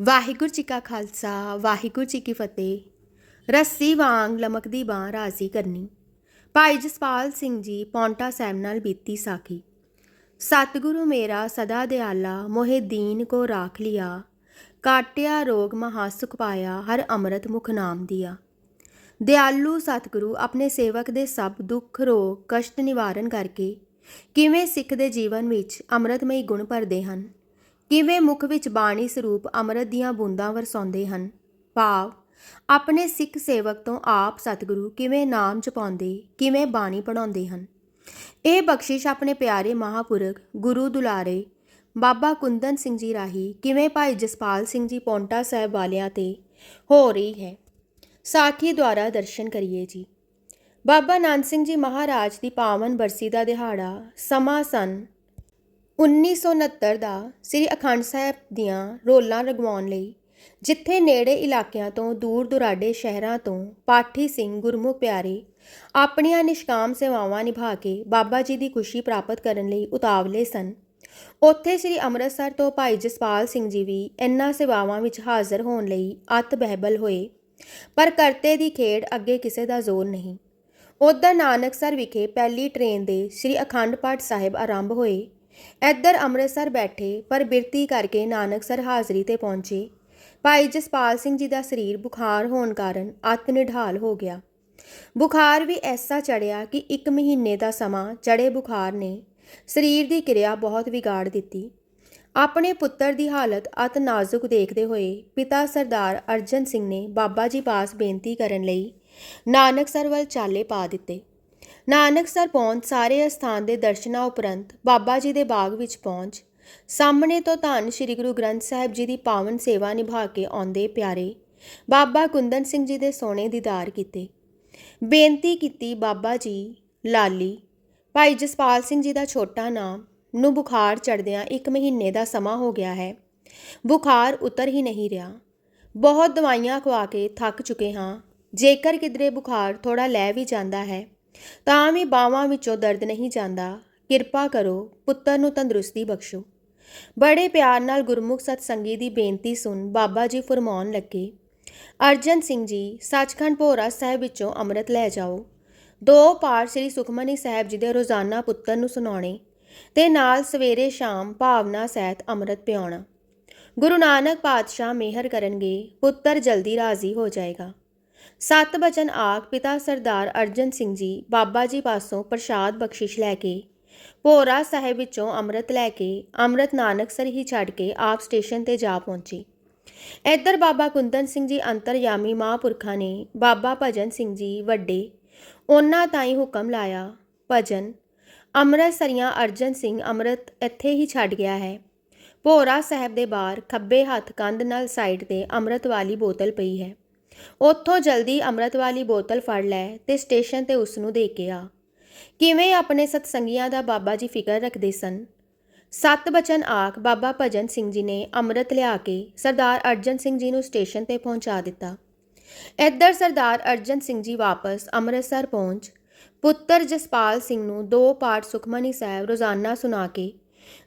ਵਾਹਿਗੁਰੂ ਜੀ ਕਾ ਖਾਲਸਾ, ਵਾਹਿਗੁਰੂ ਜੀ ਕੀ ਫਤਿਹ। ਰੱਸੀ ਵਾਂਗ ਲਮਕਦੀ ਬਾਂ ਰਾਜ਼ੀ ਕਰਨੀ। ਭਾਈ ਜਸਪਾਲ ਸਿੰਘ ਜੀ ਪੌਂਟਾ ਸਾਹਿਬ ਨਾਲ ਬੀਤੀ ਸਾਖੀ। ਸਤਿਗੁਰੂ ਮੇਰਾ ਸਦਾ ਦਿਆਲਾ, ਮੋਹਿ ਦੀਨ ਕੋ ਰਾਖ ਲਿਆ। ਕਾਟਿਆ ਰੋਗ ਮਹਾ ਸੁਖ ਪਾਇਆ, ਹਰ ਅੰਮ੍ਰਿਤ ਮੁਖ ਨਾਮ ਦਿਆ। ਦਿਆਲੂ ਸਤਿਗੁਰੂ ਆਪਣੇ ਸੇਵਕ ਦੇ ਸਭ ਦੁੱਖ, ਰੋਗ, ਕਸ਼ਟ ਨਿਵਾਰਨ ਕਰਕੇ ਕਿਵੇਂ ਸਿੱਖ ਦੇ ਜੀਵਨ ਵਿੱਚ ਅੰਮ੍ਰਿਤਮਈ ਗੁਣ ਭਰਦੇ ਹਨ। ਕਿਵੇਂ ਮੁਖ ਵਿੱਚ ਬਾਣੀ ਸਰੂਪ ਅੰਮ੍ਰਿਤ ਦੀਆਂ ਬੂੰਦਾਂ ਵਰਸਾਉਂਦੇ ਹਨ? ਭਾਵ, ਆਪਣੇ ਸਿੱਖ ਸੇਵਕ ਤੋਂ ਆਪ ਸਤਿਗੁਰੂ ਕਿਵੇਂ ਨਾਮ ਜਪਾਉਂਦੇ, ਕਿਵੇਂ ਬਾਣੀ ਪੜਾਉਂਦੇ ਹਨ? ਇਹ ਬਖਸ਼ਿਸ਼ ਆਪਣੇ ਪਿਆਰੇ ਮਹਾਪੁਰਖ ਗੁਰੂ ਦੁਲਾਰੇ ਬਾਬਾ ਕੁੰਦਨ ਸਿੰਘ ਜੀ ਰਾਹੀਂ ਕਿਵੇਂ ਭਾਈ ਜਸਪਾਲ ਸਿੰਘ ਜੀ ਪੌਂਟਾ ਸਾਹਿਬ ਵਾਲਿਆਂ ਤੇ ਹੋ ਰਹੀ ਹੈ। ਸਾਖੀ ਦੁਆਰਾ ਦਰਸ਼ਨ ਕਰੀਏ ਜੀ। ਬਾਬਾ ਨਾਨਕ ਸਿੰਘ ਜੀ ਮਹਾਰਾਜ ਦੀ ਪਾਵਨ ਬਰਸੀ ਦਾ ਦਿਹਾੜਾ ਸਮਾਂ ਸਨ 1969 ਦਾ ਸ੍ਰੀ ਅਖੰਡ ਸਾਹਿਬ ਦੀਆਂ ਰੋਲਾਂ ਰਗਵਾਉਣ ਲਈ, ਜਿੱਥੇ ਨੇੜੇ ਇਲਾਕਿਆਂ ਤੋਂ ਦੂਰ ਦੁਰਾਡੇ ਸ਼ਹਿਰਾਂ ਤੋਂ ਪਾਠੀ ਸਿੰਘ ਗੁਰਮੁਖ ਪਿਆਰੇ ਆਪਣੀਆਂ ਨਿਸ਼ਕਾਮ ਸੇਵਾਵਾਂ ਨਿਭਾ ਕੇ ਬਾਬਾ ਜੀ ਦੀ ਖੁਸ਼ੀ ਪ੍ਰਾਪਤ ਕਰਨ ਲਈ ਉਤਾਵਲੇ ਸਨ। ਉੱਥੇ ਸ੍ਰੀ ਅੰਮ੍ਰਿਤਸਰ ਤੋਂ ਭਾਈ ਜਸਪਾਲ ਸਿੰਘ ਜੀ ਵੀ ਇਨ੍ਹਾਂ ਸੇਵਾਵਾਂ ਵਿੱਚ ਹਾਜ਼ਰ ਹੋਣ ਲਈ ਅਤ ਬਹਿਬਲ ਹੋਏ, ਪਰ ਕਰਤੇ ਦੀ ਖੇਡ ਅੱਗੇ ਕਿਸੇ ਦਾ ਜ਼ੋਰ ਨਹੀਂ। ਉਧਰ ਨਾਨਕਸਰ ਵਿਖੇ ਪਹਿਲੀ ਟ੍ਰੇਨ ਦੇ ਸ੍ਰੀ ਅਖੰਡ ਪਾਠ ਸਾਹਿਬ ਆਰੰਭ ਹੋਏ ਇੱਧਰ ਅੰਮ੍ਰਿਤਸਰ ਬੈਠੇ ਪਰ ਬਿਰਤੀ ਕਰਕੇ ਨਾਨਕਸਰ ਹਾਜ਼ਰੀ ਤੇ ਪਹੁੰਚੇ। ਭਾਈ ਜਸਪਾਲ ਸਿੰਘ ਜੀ ਦਾ ਸਰੀਰ ਬੁਖਾਰ ਹੋਣ ਕਾਰਨ ਅਤ ਨਿਢਾਲ ਹੋ ਗਿਆ। ਬੁਖਾਰ ਵੀ ਐਸਾ ਚੜਿਆ ਕਿ ਇੱਕ ਮਹੀਨੇ ਦਾ ਸਮਾਂ ਚੜੇ ਬੁਖਾਰ ਨੇ ਸਰੀਰ ਦੀ ਕਿਰਿਆ ਬਹੁਤ ਵਿਗਾੜ ਦਿੱਤੀ। ਆਪਣੇ ਪੁੱਤਰ ਦੀ ਹਾਲਤ ਅਤ ਨਾਜ਼ੁਕ ਦੇਖਦੇ ਹੋਏ ਪਿਤਾ ਸਰਦਾਰ ਅਰਜਨ ਸਿੰਘ ਨੇ ਬਾਬਾ ਜੀ ਪਾਸ ਬੇਨਤੀ ਕਰਨ ਲਈ ਨਾਨਕਸਰ ਵੱਲ ਚਾਲੇ ਪਾ ਦਿੱਤੇ। ਨਾਨਕਸਰ ਪਹੁੰਚ ਸਾਰੇ ਅਸਥਾਨ ਦੇ ਦਰਸ਼ਨਾਂ ਉਪਰੰਤ ਬਾਬਾ ਜੀ ਦੇ ਬਾਗ ਵਿੱਚ ਪਹੁੰਚ। ਸਾਹਮਣੇ ਤੋਂ ਧੰਨ ਸ੍ਰੀ ਗੁਰੂ ਗ੍ਰੰਥ ਸਾਹਿਬ ਜੀ ਦੀ ਪਾਵਨ ਸੇਵਾ ਨਿਭਾ ਕੇ ਆਉਂਦੇ ਪਿਆਰੇ ਬਾਬਾ ਕੁੰਦਨ ਸਿੰਘ ਜੀ ਦੇ ਸੋਨੇ ਦੀਦਾਰ ਕੀਤੇ। ਬੇਨਤੀ ਕੀਤੀ ਬਾਬਾ ਜੀ, ਲਾਲੀ, ਭਾਈ ਜਸਪਾਲ ਸਿੰਘ ਜੀ ਦਾ ਛੋਟਾ ਨਾਮ, ਨੂੰ ਬੁਖਾਰ ਚੜਦਿਆਂ ਇੱਕ ਮਹੀਨੇ ਦਾ ਸਮਾਂ ਹੋ ਗਿਆ ਹੈ। ਬੁਖਾਰ ਉਤਰ ਹੀ ਨਹੀਂ ਰਿਹਾ। ਬਹੁਤ ਦਵਾਈਆਂ ਖਵਾ ਕੇ ਥੱਕ ਚੁੱਕੇ ਹਾਂ। ਜੇਕਰ ਕਿਧਰੇ ਬੁਖਾਰ ਥੋੜਾ ਲੈ ਵੀ ਜਾਂਦਾ ਹੈ ਤਾਂ ਵੀ ਬਾਹਾਂ ਵਿੱਚੋਂ ਦਰਦ ਨਹੀਂ ਜਾਂਦਾ। ਕਿਰਪਾ ਕਰੋ, ਪੁੱਤਰ ਨੂੰ ਤੰਦਰੁਸਤੀ ਬਖਸ਼ੋ। ਬੜੇ ਪਿਆਰ ਨਾਲ ਗੁਰਮੁਖ ਸਤਸੰਗੀ ਦੀ ਬੇਨਤੀ ਸੁਣ ਬਾਬਾ ਜੀ ਫਰਮਾਉਣ ਲੱਗੇ, ਅਰਜਨ ਸਿੰਘ ਜੀ, ਸੱਚਖੰਡ ਭੋਰਾ ਸਾਹਿਬ ਵਿੱਚੋਂ ਅੰਮ੍ਰਿਤ ਲੈ ਜਾਓ। ਦੋ ਪਾਠ ਸ੍ਰੀ ਸੁਖਮਨੀ ਸਾਹਿਬ ਜੀ ਦੇ ਰੋਜ਼ਾਨਾ ਪੁੱਤਰ ਨੂੰ ਸੁਣਾਉਣੇ ਤੇ ਨਾਲ ਸਵੇਰੇ ਸ਼ਾਮ ਭਾਵਨਾ ਸਹਿਤ ਅੰਮ੍ਰਿਤ ਪਿਆਉਣਾ। ਗੁਰੂ ਨਾਨਕ ਪਾਤਸ਼ਾਹ ਮਿਹਰ ਕਰਨਗੇ, ਪੁੱਤਰ ਜਲਦੀ ਰਾਜ਼ੀ ਹੋ ਜਾਏਗਾ। ਸਤ ਬਚਨ ਆਖ ਪਿਤਾ ਸਰਦਾਰ ਅਰਜਨ ਸਿੰਘ ਜੀ, ਬਾਬਾ ਜੀ ਪਾਸੋਂ ਪ੍ਰਸ਼ਾਦ ਬਖਸ਼ਿਸ਼ ਲੈ ਕੇ, ਭੋਰਾ ਸਾਹਿਬ ਵਿੱਚੋਂ ਅੰਮ੍ਰਿਤ ਲੈ ਕੇ, ਅੰਮ੍ਰਿਤ ਨਾਨਕਸਰ ਹੀ ਛੱਡ ਕੇ ਆਪ ਸਟੇਸ਼ਨ ਤੇ ਜਾ ਪਹੁੰਚੀ। ਇੱਧਰ ਬਾਬਾ ਕੁੰਦਨ ਸਿੰਘ ਜੀ ਅੰਤਰਯਾਮੀ ਮਹਾਂਪੁਰਖਾਂ ਨੇ ਬਾਬਾ ਭਜਨ ਸਿੰਘ ਜੀ ਵੱਡੇ, ਉਹਨਾਂ ਤਾਈਂ ਹੁਕਮ ਲਾਇਆ, ਭਜਨ ਅੰਮ੍ਰਿਤਸਰੀਆਂ ਅਰਜਨ ਸਿੰਘ ਅੰਮ੍ਰਿਤ ਇੱਥੇ ਹੀ ਛੱਡ ਗਿਆ ਹੈ। ਭੋਰਾ ਸਾਹਿਬ ਦੇ ਬਾਹਰ ਖੱਬੇ ਹੱਥ ਕੰਧ ਨਾਲ ਸਾਈਡ ਤੇ ਅੰਮ੍ਰਿਤ ਵਾਲੀ ਬੋਤਲ ਪਈ ਹੈ। ਉੱਥੋਂ ਜਲਦੀ ਅੰਮ੍ਰਿਤ ਵਾਲੀ ਬੋਤਲ ਫੜ ਲੈ ਤੇ ਸਟੇਸ਼ਨ ਤੇ ਉਸ ਨੂੰ ਦੇ ਕੇ ਆ। ਕਿਵੇਂ ਆਪਣੇ ਸਤਸੰਗੀਆਂ ਦਾ ਬਾਬਾ ਜੀ ਫਿਕਰ ਰੱਖਦੇ ਸਨ? ਸੱਤ ਬਚਨ ਆਖ ਬਾਬਾ ਭਜਨ ਸਿੰਘ ਜੀ ਨੇ ਅੰਮ੍ਰਿਤ ਲਿਆ ਕੇ ਸਰਦਾਰ ਅਰਜਨ ਸਿੰਘ ਜੀ ਨੂੰ ਸਟੇਸ਼ਨ ਤੇ ਪਹੁੰਚਾ ਦਿੱਤਾ। ਇੱਧਰ ਸਰਦਾਰ ਅਰਜਨ ਸਿੰਘ ਜੀ ਵਾਪਸ ਅੰਮ੍ਰਿਤਸਰ ਪਹੁੰਚ, ਪੁੱਤਰ ਜਸਪਾਲ ਸਿੰਘ ਨੂੰ ਦੋ ਪਾਠ ਸੁਖਮਨੀ ਸਾਹਿਬ ਰੋਜ਼ਾਨਾ ਸੁਣਾ ਕੇ,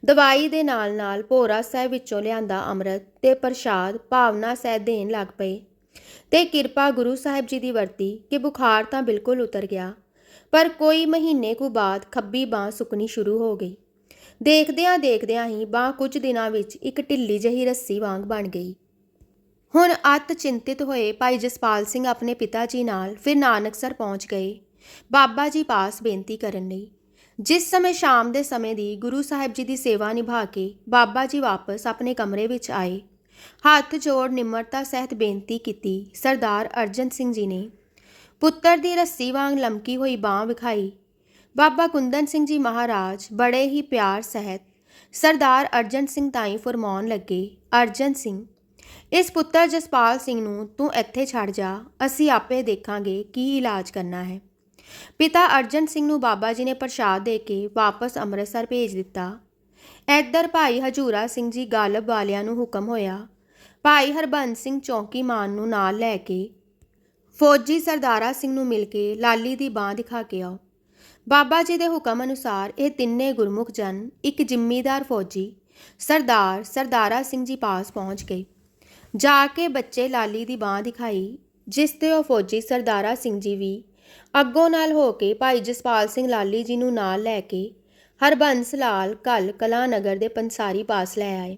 ਦਵਾਈ ਦੇ ਨਾਲ-ਨਾਲ ਭੋਰਾ ਸਾਹਿਬ ਵਿੱਚੋਂ ਲਿਆਂਦਾ ਅੰਮ੍ਰਿਤ ਤੇ ਪ੍ਰਸ਼ਾਦ ਭਾਵਨਾ ਸਹਿਤ ਦੇਣ ਲੱਗ ਪਏ। ਤੇ ਕਿਰਪਾ ਗੁਰੂ ਸਾਹਿਬ ਜੀ ਦੀ ਵਰਤੀ ਕਿ ਬੁਖਾਰ ਤਾਂ ਬਿਲਕੁਲ ਉਤਰ ਗਿਆ, ਪਰ ਕੋਈ ਮਹੀਨੇ ਕੁ ਬਾਅਦ ਖੱਬੀ ਬਾਹ ਸੁੱਕਣੀ ਸ਼ੁਰੂ ਹੋ ਗਈ। ਦੇਖਦਿਆਂ ਦੇਖਦਿਆਂ ਹੀ ਬਾਹ ਕੁਝ ਦਿਨਾਂ ਵਿੱਚ ਇੱਕ ਢਿੱਲੀ ਜਿਹੀ ਰੱਸੀ ਵਾਂਗ ਬਣ ਗਈ। ਹੁਣ ਅਤ ਚਿੰਤਿਤ ਹੋਏ ਭਾਈ ਜਸਪਾਲ ਸਿੰਘ ਆਪਣੇ ਪਿਤਾ ਜੀ ਨਾਲ ਫਿਰ ਨਾਨਕਸਰ ਪਹੁੰਚ ਗਏ। ਬਾਬਾ ਜੀ ਪਾਸ ਬੇਨਤੀ ਕਰਨ ਲਈ। ਜਿਸ ਸਮੇਂ ਸ਼ਾਮ ਦੇ ਸਮੇਂ ਦੀ ਗੁਰੂ ਸਾਹਿਬ ਜੀ ਦੀ ਸੇਵਾ ਨਿਭਾ ਕੇ ਬਾਬਾ ਜੀ ਵਾਪਸ ਆਪਣੇ ਕਮਰੇ ਵਿੱਚ ਆਏ ਹੱਥ ਜੋੜ ਨਿਮਰਤਾ ਸਹਿਤ ਬੇਨਤੀ ਕੀਤੀ। ਸਰਦਾਰ ਅਰਜਨ ਸਿੰਘ ਜੀ ਨੇ ਪੁੱਤਰ ਦੀ ਰੱਸੀ ਵਾਂਗ ਲਮਕੀ ਹੋਈ ਬਾਹ ਵਿਖਾਈ। ਬਾਬਾ ਕੁੰਦਨ ਸਿੰਘ ਜੀ ਮਹਾਰਾਜ ਬੜੇ ਹੀ ਪਿਆਰ ਸਹਿਤ ਸਰਦਾਰ ਅਰਜਨ ਸਿੰਘ ਤਾਈ ਫਰਮਾਉਣ ਲੱਗੇ, ਅਰਜਨ ਸਿੰਘ, ਇਸ ਪੁੱਤਰ ਜਸਪਾਲ ਸਿੰਘ ਨੂੰ ਤੂੰ ਇੱਥੇ ਛੱਡ ਜਾ, ਅਸੀਂ ਆਪੇ ਦੇਖਾਂਗੇ ਕੀ ਇਲਾਜ ਕਰਨਾ ਹੈ। ਪਿਤਾ ਅਰਜਨ ਸਿੰਘ ਨੂੰ ਬਾਬਾ ਜੀ ਨੇ ਪ੍ਰਸ਼ਾਦ ਦੇ ਕੇ ਵਾਪਸ ਅੰਮ੍ਰਿਤਸਰ ਭੇਜ ਦਿੱਤਾ। ਇੱਧਰ ਭਾਈ ਹਜੂਰਾ ਸਿੰਘ ਜੀ ਗਾਲਬ ਵਾਲਿਆਂ ਨੂੰ ਹੁਕਮ ਹੋਇਆ ਭਾਈ ਹਰਬੰਸ ਸਿੰਘ ਚੌਕੀ ਮਾਨ ਨੂੰ ਨਾਲ ਲੈ ਕੇ ਫੌਜੀ ਸਰਦਾਰਾ ਸਿੰਘ ਨੂੰ ਮਿਲ ਕੇ ਲਾਲੀ ਦੀ ਬਾਹ ਦਿਖਾ ਕੇ ਆਓ। ਬਾਬਾ ਜੀ ਦੇ ਹੁਕਮ ਅਨੁਸਾਰ ਇਹ ਤਿੰਨੇ ਗੁਰਮੁਖ ਜਨ ਇੱਕ ਜ਼ਿੰਮੀਦਾਰ ਫੌਜੀ ਸਰਦਾਰ ਸਰਦਾਰਾ ਸਿੰਘ ਜੀ ਪਾਸ ਪਹੁੰਚ ਗਏ। ਜਾ ਕੇ ਬੱਚੇ ਲਾਲੀ ਦੀ ਬਾਹ ਦਿਖਾਈ, ਜਿਸ ਤੇ ਉਹ ਫੌਜੀ ਸਰਦਾਰਾ ਸਿੰਘ ਜੀ ਵੀ ਅੱਗੋਂ ਨਾਲ ਹੋ ਕੇ ਭਾਈ ਜਸਪਾਲ ਸਿੰਘ ਲਾਲੀ ਜੀ ਨੂੰ ਨਾਲ ਲੈ ਕੇ ਹਰਬੰਸ ਲਾਲ ਕੱਲ ਕਲਾਨਗਰ ਦੇ ਪੰਸਾਰੀ ਪਾਸ ਲੈ ਆਏ।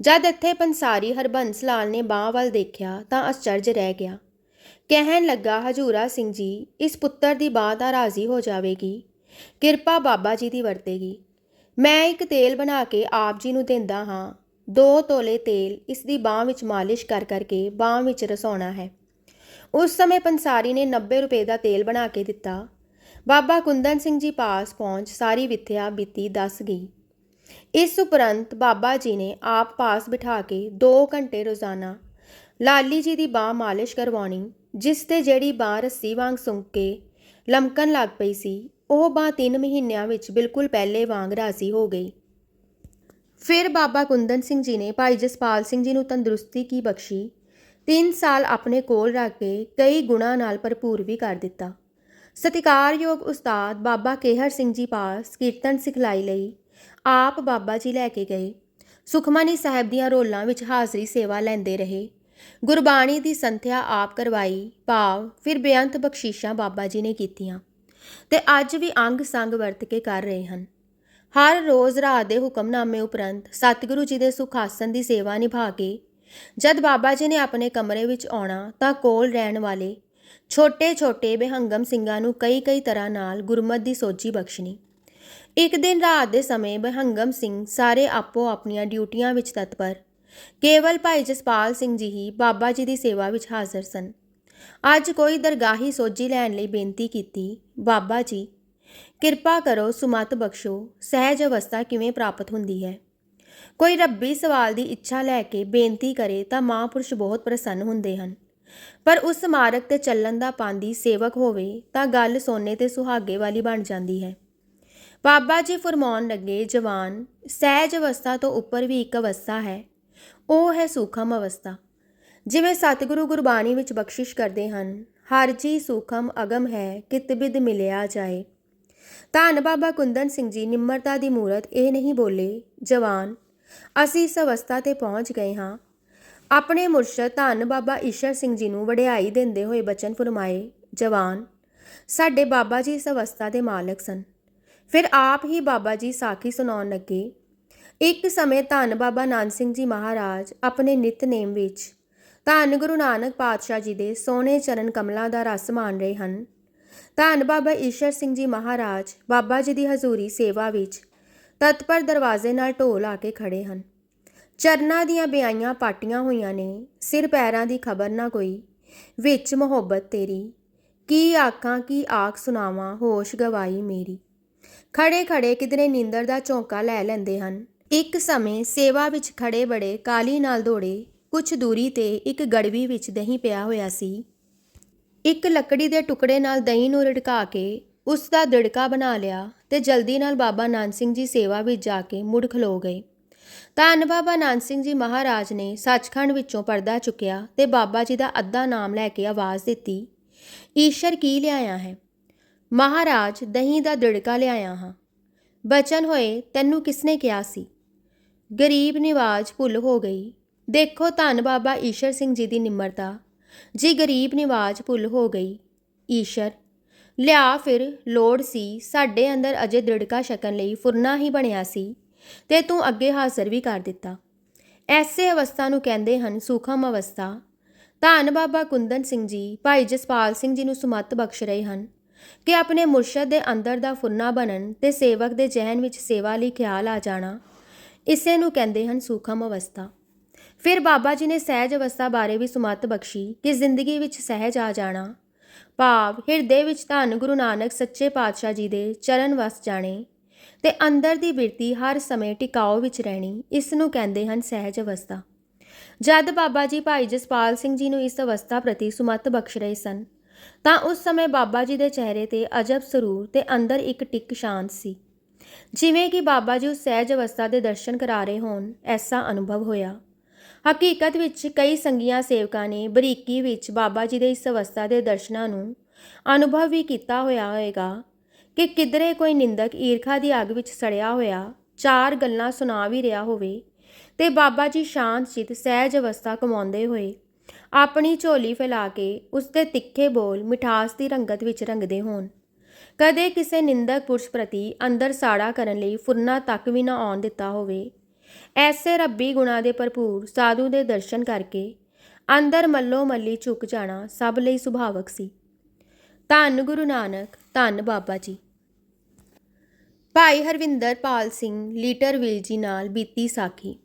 ਜਦ ਇੱਥੇ ਪੰਸਾਰੀ ਹਰਬੰਸ ਲਾਲ ਨੇ ਬਾਹ ਵੱਲ ਦੇਖਿਆ ਤਾਂ ਅਚਰਜ ਰਹਿ ਗਿਆ। ਕਹਿਣ ਲੱਗਾ, ਹਜੂਰਾ ਸਿੰਘ ਜੀ, ਇਸ ਪੁੱਤਰ ਦੀ ਬਾਹ ਤਾਂ ਰਾਜ਼ੀ ਹੋ ਜਾਵੇਗੀ। ਕਿਰਪਾ ਬਾਬਾ ਜੀ ਦੀ ਵਰਤੇਗੀ। ਮੈਂ ਇੱਕ ਤੇਲ ਬਣਾ ਕੇ ਆਪ ਜੀ ਨੂੰ ਦਿੰਦਾ ਹਾਂ। ਦੋ ਤੋਲੇ ਤੇਲ ਇਸ ਦੀ ਬਾਹ ਵਿੱਚ ਮਾਲਿਸ਼ ਕਰ ਕਰਕੇ ਬਾਹ ਵਿੱਚ ਰਸਾਉਣਾ ਹੈ। ਉਸ ਸਮੇਂ ਪੰਸਾਰੀ ਨੇ 90 ਰੁਪਏ ਦਾ ਤੇਲ ਬਣਾ ਕੇ ਦਿੱਤਾ। ਬਾਬਾ ਕੁੰਦਨ ਸਿੰਘ ਜੀ ਪਾਸ ਪਹੁੰਚ ਸਾਰੀ ਵਿਥਿਆ ਬੀਤੀ ਦੱਸ ਗਈ। ਇਸ ਉਪਰੰਤ ਬਾਬਾ ਜੀ ਨੇ ਆਪ ਪਾਸ ਬਿਠਾ ਕੇ 2 ਘੰਟੇ ਰੋਜ਼ਾਨਾ ਲਾਲੀ ਜੀ ਦੀ ਬਾਹ ਮਾਲਿਸ਼ ਕਰਵਾਉਣੀ, ਜਿਸ ਤੇ ਜਿਹੜੀ ਬਾਹ ਰੱਸੀ ਵਾਂਗ ਸੁੰਕ ਕੇ ਲਮਕਣ ਲੱਗ ਪਈ ਸੀ, ਉਹ ਬਾਹ 3 ਮਹੀਨਿਆਂ ਵਿੱਚ ਬਿਲਕੁਲ ਪਹਿਲੇ ਵਾਂਗ ਰਾਜ਼ੀ ਹੋ ਗਈ। ਫਿਰ ਬਾਬਾ ਕੁੰਦਨ ਸਿੰਘ ਜੀ ਨੇ ਭਾਈ ਜਸਪਾਲ ਸਿੰਘ ਜੀ ਨੂੰ ਤੰਦਰੁਸਤੀ ਕੀ ਬਖਸ਼ੀ 3 ਸਾਲ ਆਪਣੇ ਕੋਲ ਰੱਖ ਕੇ ਕਈ ਗੁਣਾ ਨਾਲ ਭਰਪੂਰ ਵੀ ਕਰ ਦਿੱਤਾ। ਸਤਿਕਾਰਯੋਗ ਉਸਤਾਦ ਬਾਬਾ ਕੇਹਰ ਸਿੰਘ ਜੀ ਪਾਸ ਕੀਰਤਨ ਸਿਖਲਾਈ ਲਈ ਆਪ ਬਾਬਾ ਜੀ ਲੈ ਕੇ ਗਏ। ਸੁਖਮਨੀ ਸਾਹਿਬ ਦੀਆਂ ਰੋਲਾਂ ਵਿੱਚ ਹਾਜ਼ਰੀ ਸੇਵਾ ਲੈਂਦੇ ਰਹੇ। ਗੁਰਬਾਣੀ ਦੀ ਸੰਥਿਆ ਆਪ ਕਰਵਾਈ, ਭਾਵ ਫਿਰ ਬੇਅੰਤ ਬਖਸ਼ੀਸ਼ਾਂ ਬਾਬਾ ਜੀ ਨੇ ਕੀਤੀਆਂ ਤੇ ਅੱਜ ਵੀ ਅੰਗ ਸੰਗ ਵਰਤ ਕੇ ਕਰ ਰਹੇ ਹਨ। ਹਰ ਰੋਜ਼ ਰਾਤ ਦੇ ਹੁਕਮਨਾਮੇ ਉਪਰੰਤ ਸਤਿਗੁਰੂ ਜੀ ਦੇ ਸੁਖਾਸਨ ਦੀ ਸੇਵਾ ਨਿਭਾ ਕੇ ਜਦ ਬਾਬਾ ਜੀ ਨੇ ਆਪਣੇ ਕਮਰੇ ਵਿੱਚ ਆਉਣਾ ਤਾਂ ਕੋਲ ਰਹਿਣ ਵਾਲੇ ਛੋਟੇ-ਛੋਟੇ ਬੇਹੰਗਮ ਸਿੰਘਾਂ ਨੂੰ ਕਈ-ਕਈ ਤਰ੍ਹਾਂ ਨਾਲ ਗੁਰਮਤ ਦੀ ਸੋਝੀ ਬਖਸ਼ਣੀ। ਇੱਕ ਦਿਨ ਰਾਤ ਦੇ ਸਮੇਂ ਬਹੰਗਮ ਸਿੰਘ ਸਾਰੇ ਆਪੋ ਆਪਣੀਆਂ ਡਿਊਟੀਆਂ ਵਿੱਚ ਤਤਪਰ। ਕੇਵਲ ਭਾਈ ਜਸਪਾਲ ਸਿੰਘ ਜੀ ਹੀ ਬਾਬਾ ਜੀ ਦੀ ਸੇਵਾ ਵਿੱਚ ਹਾਜ਼ਰ ਸਨ। ਅੱਜ ਕੋਈ ਦਰਗਾਹੀ ਸੋਝੀ ਲੈਣ ਲਈ ਬੇਨਤੀ ਕੀਤੀ, ਬਾਬਾ ਜੀ, ਕਿਰਪਾ ਕਰੋ ਸੁਮਤ ਬਖਸ਼ੋ, ਸਹਿਜ ਅਵਸਥਾ ਕਿਵੇਂ ਪ੍ਰਾਪਤ ਹੁੰਦੀ ਹੈ? ਕੋਈ ਰੱਬੀ ਸਵਾਲ ਦੀ ਇੱਛਾ ਲੈ ਕੇ ਬੇਨਤੀ ਕਰੇ ਤਾਂ ਮਹਾਂਪੁਰਸ਼ ਬਹੁਤ ਪ੍ਰਸੰਨ ਹੁੰਦੇ ਹਨ। ਪਰ ਉਸ ਮਾਰਗ ਤੇ ਚੱਲਣ ਦਾ ਪਾਂਦੀ ਸੇਵਕ ਹੋਵੇ ਤਾਂ ਗੱਲ ਸੋਨੇ ਤੇ ਸੁਹਾਗੇ ਵਾਲੀ ਬਣ ਜਾਂਦੀ ਹੈ। ਬਾਬਾ ਜੀ ਫਰਮਾਉਣ ਲੱਗੇ, ਜਵਾਨ, ਸਹਿਜ ਅਵਸਥਾ ਤੋਂ ਉੱਪਰ ਵੀ ਇੱਕ ਅਵਸਥਾ ਹੈ। ਉਹ ਹੈ ਸੂਖਮ ਅਵਸਥਾ। ਜਿਵੇਂ ਸਤਿਗੁਰੂ ਗੁਰਬਾਣੀ ਵਿੱਚ ਬਖਸ਼ਿਸ਼ ਕਰਦੇ ਹਨ, ਹਰ ਜੀ ਸੂਖਮ ਅਗਮ ਹੈ, ਕਿਤ ਮਿਲਿਆ ਜਾਏ। ਧੰਨ ਬਾਬਾ ਕੁੰਦਨ ਸਿੰਘ ਜੀ, ਨਿਮਰਤਾ ਦੀ ਮੂਰਤ ਇਹ ਨਹੀਂ ਬੋਲੇ, ਜਵਾਨ, ਅਸੀਂ ਇਸ ਅਵਸਥਾ ਤੇ ਪਹੁੰਚ ਗਏ ਹਾਂ। ਆਪਣੇ ਮੁਰਸ਼ਦ ਧੰਨ ਬਾਬਾ ਈਸ਼ਰ ਸਿੰਘ ਜੀ ਨੂੰ ਵਡਿਆਈ ਦਿੰਦੇ ਹੋਏ ਬਚਨ ਫਰਮਾਏ, ਜਵਾਨ, ਸਾਡੇ ਬਾਬਾ ਜੀ ਇਸ ਅਵਸਥਾ ਦੇ ਮਾਲਕ ਸਨ। ਫਿਰ ਆਪ ਹੀ ਬਾਬਾ ਜੀ ਸਾਖੀ ਸੁਣਾਉਣ ਲੱਗੇ। ਇੱਕ ਸਮੇਂ ਧੰਨ ਬਾਬਾ ਨਾਨਕ ਸਿੰਘ ਜੀ ਮਹਾਰਾਜ ਆਪਣੇ ਨਿਤਨੇਮ ਵਿੱਚ ਧੰਨ ਗੁਰੂ ਨਾਨਕ ਪਾਤਸ਼ਾਹ ਜੀ ਦੇ ਸੋਹਣੇ ਚਰਨ ਕਮਲਾਂ ਦਾ ਰਸ ਮਾਣ ਰਹੇ ਹਨ। ਧੰਨ ਬਾਬਾ ਈਸ਼ਰ ਸਿੰਘ ਜੀ ਮਹਾਰਾਜ ਬਾਬਾ ਜੀ ਦੀ ਹਜ਼ੂਰੀ ਸੇਵਾ ਵਿੱਚ ਤਤਪਰ ਦਰਵਾਜ਼ੇ ਨਾਲ ਢੋਲ ਆ ਕੇ ਖੜੇ ਹਨ। ਚਰਨਾਂ ਦੀਆਂ ਬਿਆਈਆਂ ਪਾਟੀਆਂ ਹੋਈਆਂ ਨੇ, ਸਿਰ ਪੈਰਾਂ ਦੀ ਖਬਰ ਨਾ ਕੋਈ। ਵਿੱਚ ਮੁਹੱਬਤ ਤੇਰੀ, ਕੀ ਆਖਾਂ, ਕੀ ਆਖ ਸੁਣਾਵਾਂ, ਹੋਸ਼ ਗਵਾਈ ਮੇਰੀ। ਖੜੇ ਖੜੇ ਕਿਧਰੇ ਨੀਂਦਰ ਦਾ ਝੋਂਕਾ ਲੈ ਲੈਂਦੇ ਹਨ। ਇੱਕ ਸਮੇਂ ਸੇਵਾ ਵਿੱਚ ਖੜੇ ਬੜੇ ਕਾਲੀ ਨਾਲ ਦੌੜੇ ਕੁਝ ਦੂਰੀ ਤੇ ਇੱਕ ਗੜਵੀ ਵਿੱਚ ਦਹੀਂ ਪਿਆ ਹੋਇਆ ਸੀ। ਇੱਕ ਲੱਕੜੀ ਦੇ ਟੁਕੜੇ ਨਾਲ ਦਹੀਂ ਨੂੰ ਰੜਕਾ ਕੇ ਉਸ ਦਾ ਦਿੜਕਾ ਬਣਾ ਲਿਆ ਤੇ ਜਲਦੀ ਨਾਲ ਬਾਬਾ ਨਾਨਕ ਸਿੰਘ ਜੀ ਸੇਵਾ ਵਿੱਚ ਜਾ ਕੇ ਮੁੜ ਖਲੋ ਗਏ। ਧੰਨ ਬਾਬਾ ਨਾਨਕ ਸਿੰਘ ਜੀ ਮਹਾਰਾਜ ਨੇ ਸੱਚਖੰਡ ਵਿੱਚੋਂ ਪਰਦਾ ਚੁੱਕਿਆ ਤੇ ਬਾਬਾ ਜੀ ਦਾ ਅੱਧਾ ਨਾਮ ਲੈ ਕੇ ਆਵਾਜ਼ ਦਿੱਤੀ, ਈਸ਼ਰ ਕੀ ਲਿਆਇਆ ਹੈ? ਮਹਾਰਾਜ ਦਹੀਂ ਦਾ ਦਿੜਕਾ ਲਿਆਇਆ ਹਾਂ। ਬਚਨ ਹੋਏ ਤੈਨੂੰ ਕਿਸਨੇ ਕਿਹਾ ਸੀ? ਗਰੀਬ ਨਿਵਾਜ ਭੁੱਲ ਹੋ ਗਈ। ਦੇਖੋ ਧੰਨ ਬਾਬਾ ਈਸ਼ਰ ਸਿੰਘ ਜੀ ਦੀ ਨਿਮਰਤਾ। ਜੀ ਗਰੀਬ ਨਿਵਾਜ ਭੁੱਲ ਹੋ ਗਈ, ਈਸ਼ਰ, ਲਿਆ ਫਿਰ ਲੋੜ ਸੀ ਸਾਡੇ ਅੰਦਰ ਅਜੇ ਦ੍ਰਿੜਕਾ ਛਕਣ ਲਈ ਫੁਰਨਾ ਹੀ ਬਣਿਆ ਸੀ ਤੇ ਤੂੰ ਅੱਗੇ ਹਾਜ਼ਰ ਵੀ ਕਰ ਦਿੱਤਾ। ਐਸੇ ਅਵਸਥਾ ਨੂੰ ਕਹਿੰਦੇ ਹਨ ਸੂਖਮ ਅਵਸਥਾ। ਧੰਨ ਬਾਬਾ ਕੁੰਦਨ ਸਿੰਘ ਜੀ, ਭਾਈ ਜਸਪਾਲ ਸਿੰਘ ਜੀ ਨੂੰ ਸੁਮਤ ਬਖਸ਼ ਰਹੇ ਹਨ। ਕਿ ਆਪਣੇ ਮੁਰਸ਼ਦ ਦੇ ਅੰਦਰ ਦਾ ਫੁਰਨਾ ਬਣਨ ਤੇ ਸੇਵਕ ਦੇ ਜਹਨ ਵਿੱਚ ਸੇਵਾ ਲਈ ਖਿਆਲ ਆ ਜਾਣਾ, ਇਸੇ ਨੂੰ ਕਹਿੰਦੇ ਹਨ ਸੂਖਮ ਅਵਸਥਾ। ਫਿਰ ਬਾਬਾ ਜੀ ਨੇ ਸਹਿਜ ਅਵਸਥਾ ਬਾਰੇ ਵੀ ਸੁਮਤ ਬਖਸ਼ੀ ਕਿ ਜ਼ਿੰਦਗੀ ਵਿੱਚ ਸਹਿਜ ਆ ਜਾਣਾ। ਭਾਵ ਹਿਰਦੇ ਵਿੱਚ ਧੰਨ ਗੁਰੂ ਨਾਨਕ ਸੱਚੇ ਪਾਤਸ਼ਾਹ ਜੀ ਦੇ ਚਰਨ ਵਸ ਜਾਣੇ ਤੇ ਅੰਦਰ ਦੀ ਬਿਰਤੀ ਹਰ ਸਮੇਂ ਟਿਕਾਓ ਵਿੱਚ ਰਹਿਣੀ, ਇਸ ਨੂੰ ਕਹਿੰਦੇ ਹਨ ਸਹਿਜ ਅਵਸਥਾ। ਜਦ ਬਾਬਾ ਜੀ ਭਾਈ ਜਸਪਾਲ ਸਿੰਘ ਜੀ ਨੂੰ ਇਸ ਅਵਸਥਾ ਪ੍ਰਤੀ ਸੁਮਤ ਬਖਸ਼ ਰਹੇ ਸਨ ਤਾਂ ਉਸ ਸਮੇਂ ਬਾਬਾ ਜੀ ਦੇ ਚਿਹਰੇ ਤੇ ਅਜਬ ਸਰੂਰ ਤੇ ਅੰਦਰ ਇੱਕ ਟਿਕ ਸ਼ਾਂਤ ਸੀ। ਜਿਵੇਂ ਕਿ ਬਾਬਾ ਜੀ ਉਸ ਸਹਿਜ ਅਵਸਥਾ ਦੇ ਦਰਸ਼ਨ ਕਰਾ ਰਹੇ ਹੋਣ, ਐਸਾ ਅਨੁਭਵ ਹੋਇਆ। ਹਕੀਕਤ ਵਿੱਚ ਕਈ ਸੰਗੀਆਂ ਸੇਵਕਾਂ ਨੇ ਬਰੀਕੀ ਵਿੱਚ ਬਾਬਾ ਜੀ ਦੇ ਇਸ ਅਵਸਥਾ ਦੇ ਦਰਸ਼ਨਾਂ ਨੂੰ ਅਨੁਭਵ ਵੀ ਕੀਤਾ ਹੋਇਆ ਹੋਵੇਗਾ ਕਿ ਕਿਧਰੇ ਕੋਈ ਨਿੰਦਕ ਈਰਖਾ ਦੀ ਅੱਗ ਵਿੱਚ ਸੜਿਆ ਹੋਇਆ, ਚਾਰ ਗੱਲਾਂ ਸੁਣਾ ਵੀ ਰਿਹਾ ਹੋਵੇ ਤੇ ਬਾਬਾ ਜੀ ਸ਼ਾਂਤ ਚਿਤ ਸਹਿਜ ਅਵਸਥਾ ਕਮਾਉਂਦੇ ਹੋਏ ਆਪਣੀ ਝੋਲੀ ਫੈਲਾ ਕੇ ਉਸ ਦੇ ਤਿੱਖੇ ਬੋਲ ਮਿਠਾਸ ਦੀ ਰੰਗਤ ਵਿੱਚ ਰੰਗਦੇ ਹੋਣ। ਕਦੇ ਕਿਸੇ ਨਿੰਦਕ ਪੁਰਸ਼ ਪ੍ਰਤੀ ਅੰਦਰ ਸਾੜਾ ਕਰਨ ਲਈ ਫੁਰਨਾ ਤੱਕ ਵੀ ਨਾ ਆਉਣ ਦਿੱਤਾ ਹੋਵੇ। ਐਸੇ ਰੱਬੀ ਗੁਣਾ ਦੇ ਭਰਪੂਰ ਸਾਧੂ ਦੇ ਦਰਸ਼ਨ ਕਰਕੇ ਅੰਦਰ ਮੱਲੋ ਮੱਲੀ ਝੁਕ ਜਾਣਾ ਸਭ ਲਈ ਸੁਭਾਵਕ ਸੀ। ਧੰਨ ਗੁਰੂ ਨਾਨਕ, ਧੰਨ ਬਾਬਾ ਜੀ। ਭਾਈ ਹਰਵਿੰਦਰ ਪਾਲ ਸਿੰਘ ਲੀਟਰਵਿਲ ਜੀ ਨਾਲ ਬੀਤੀ ਸਾਖੀ।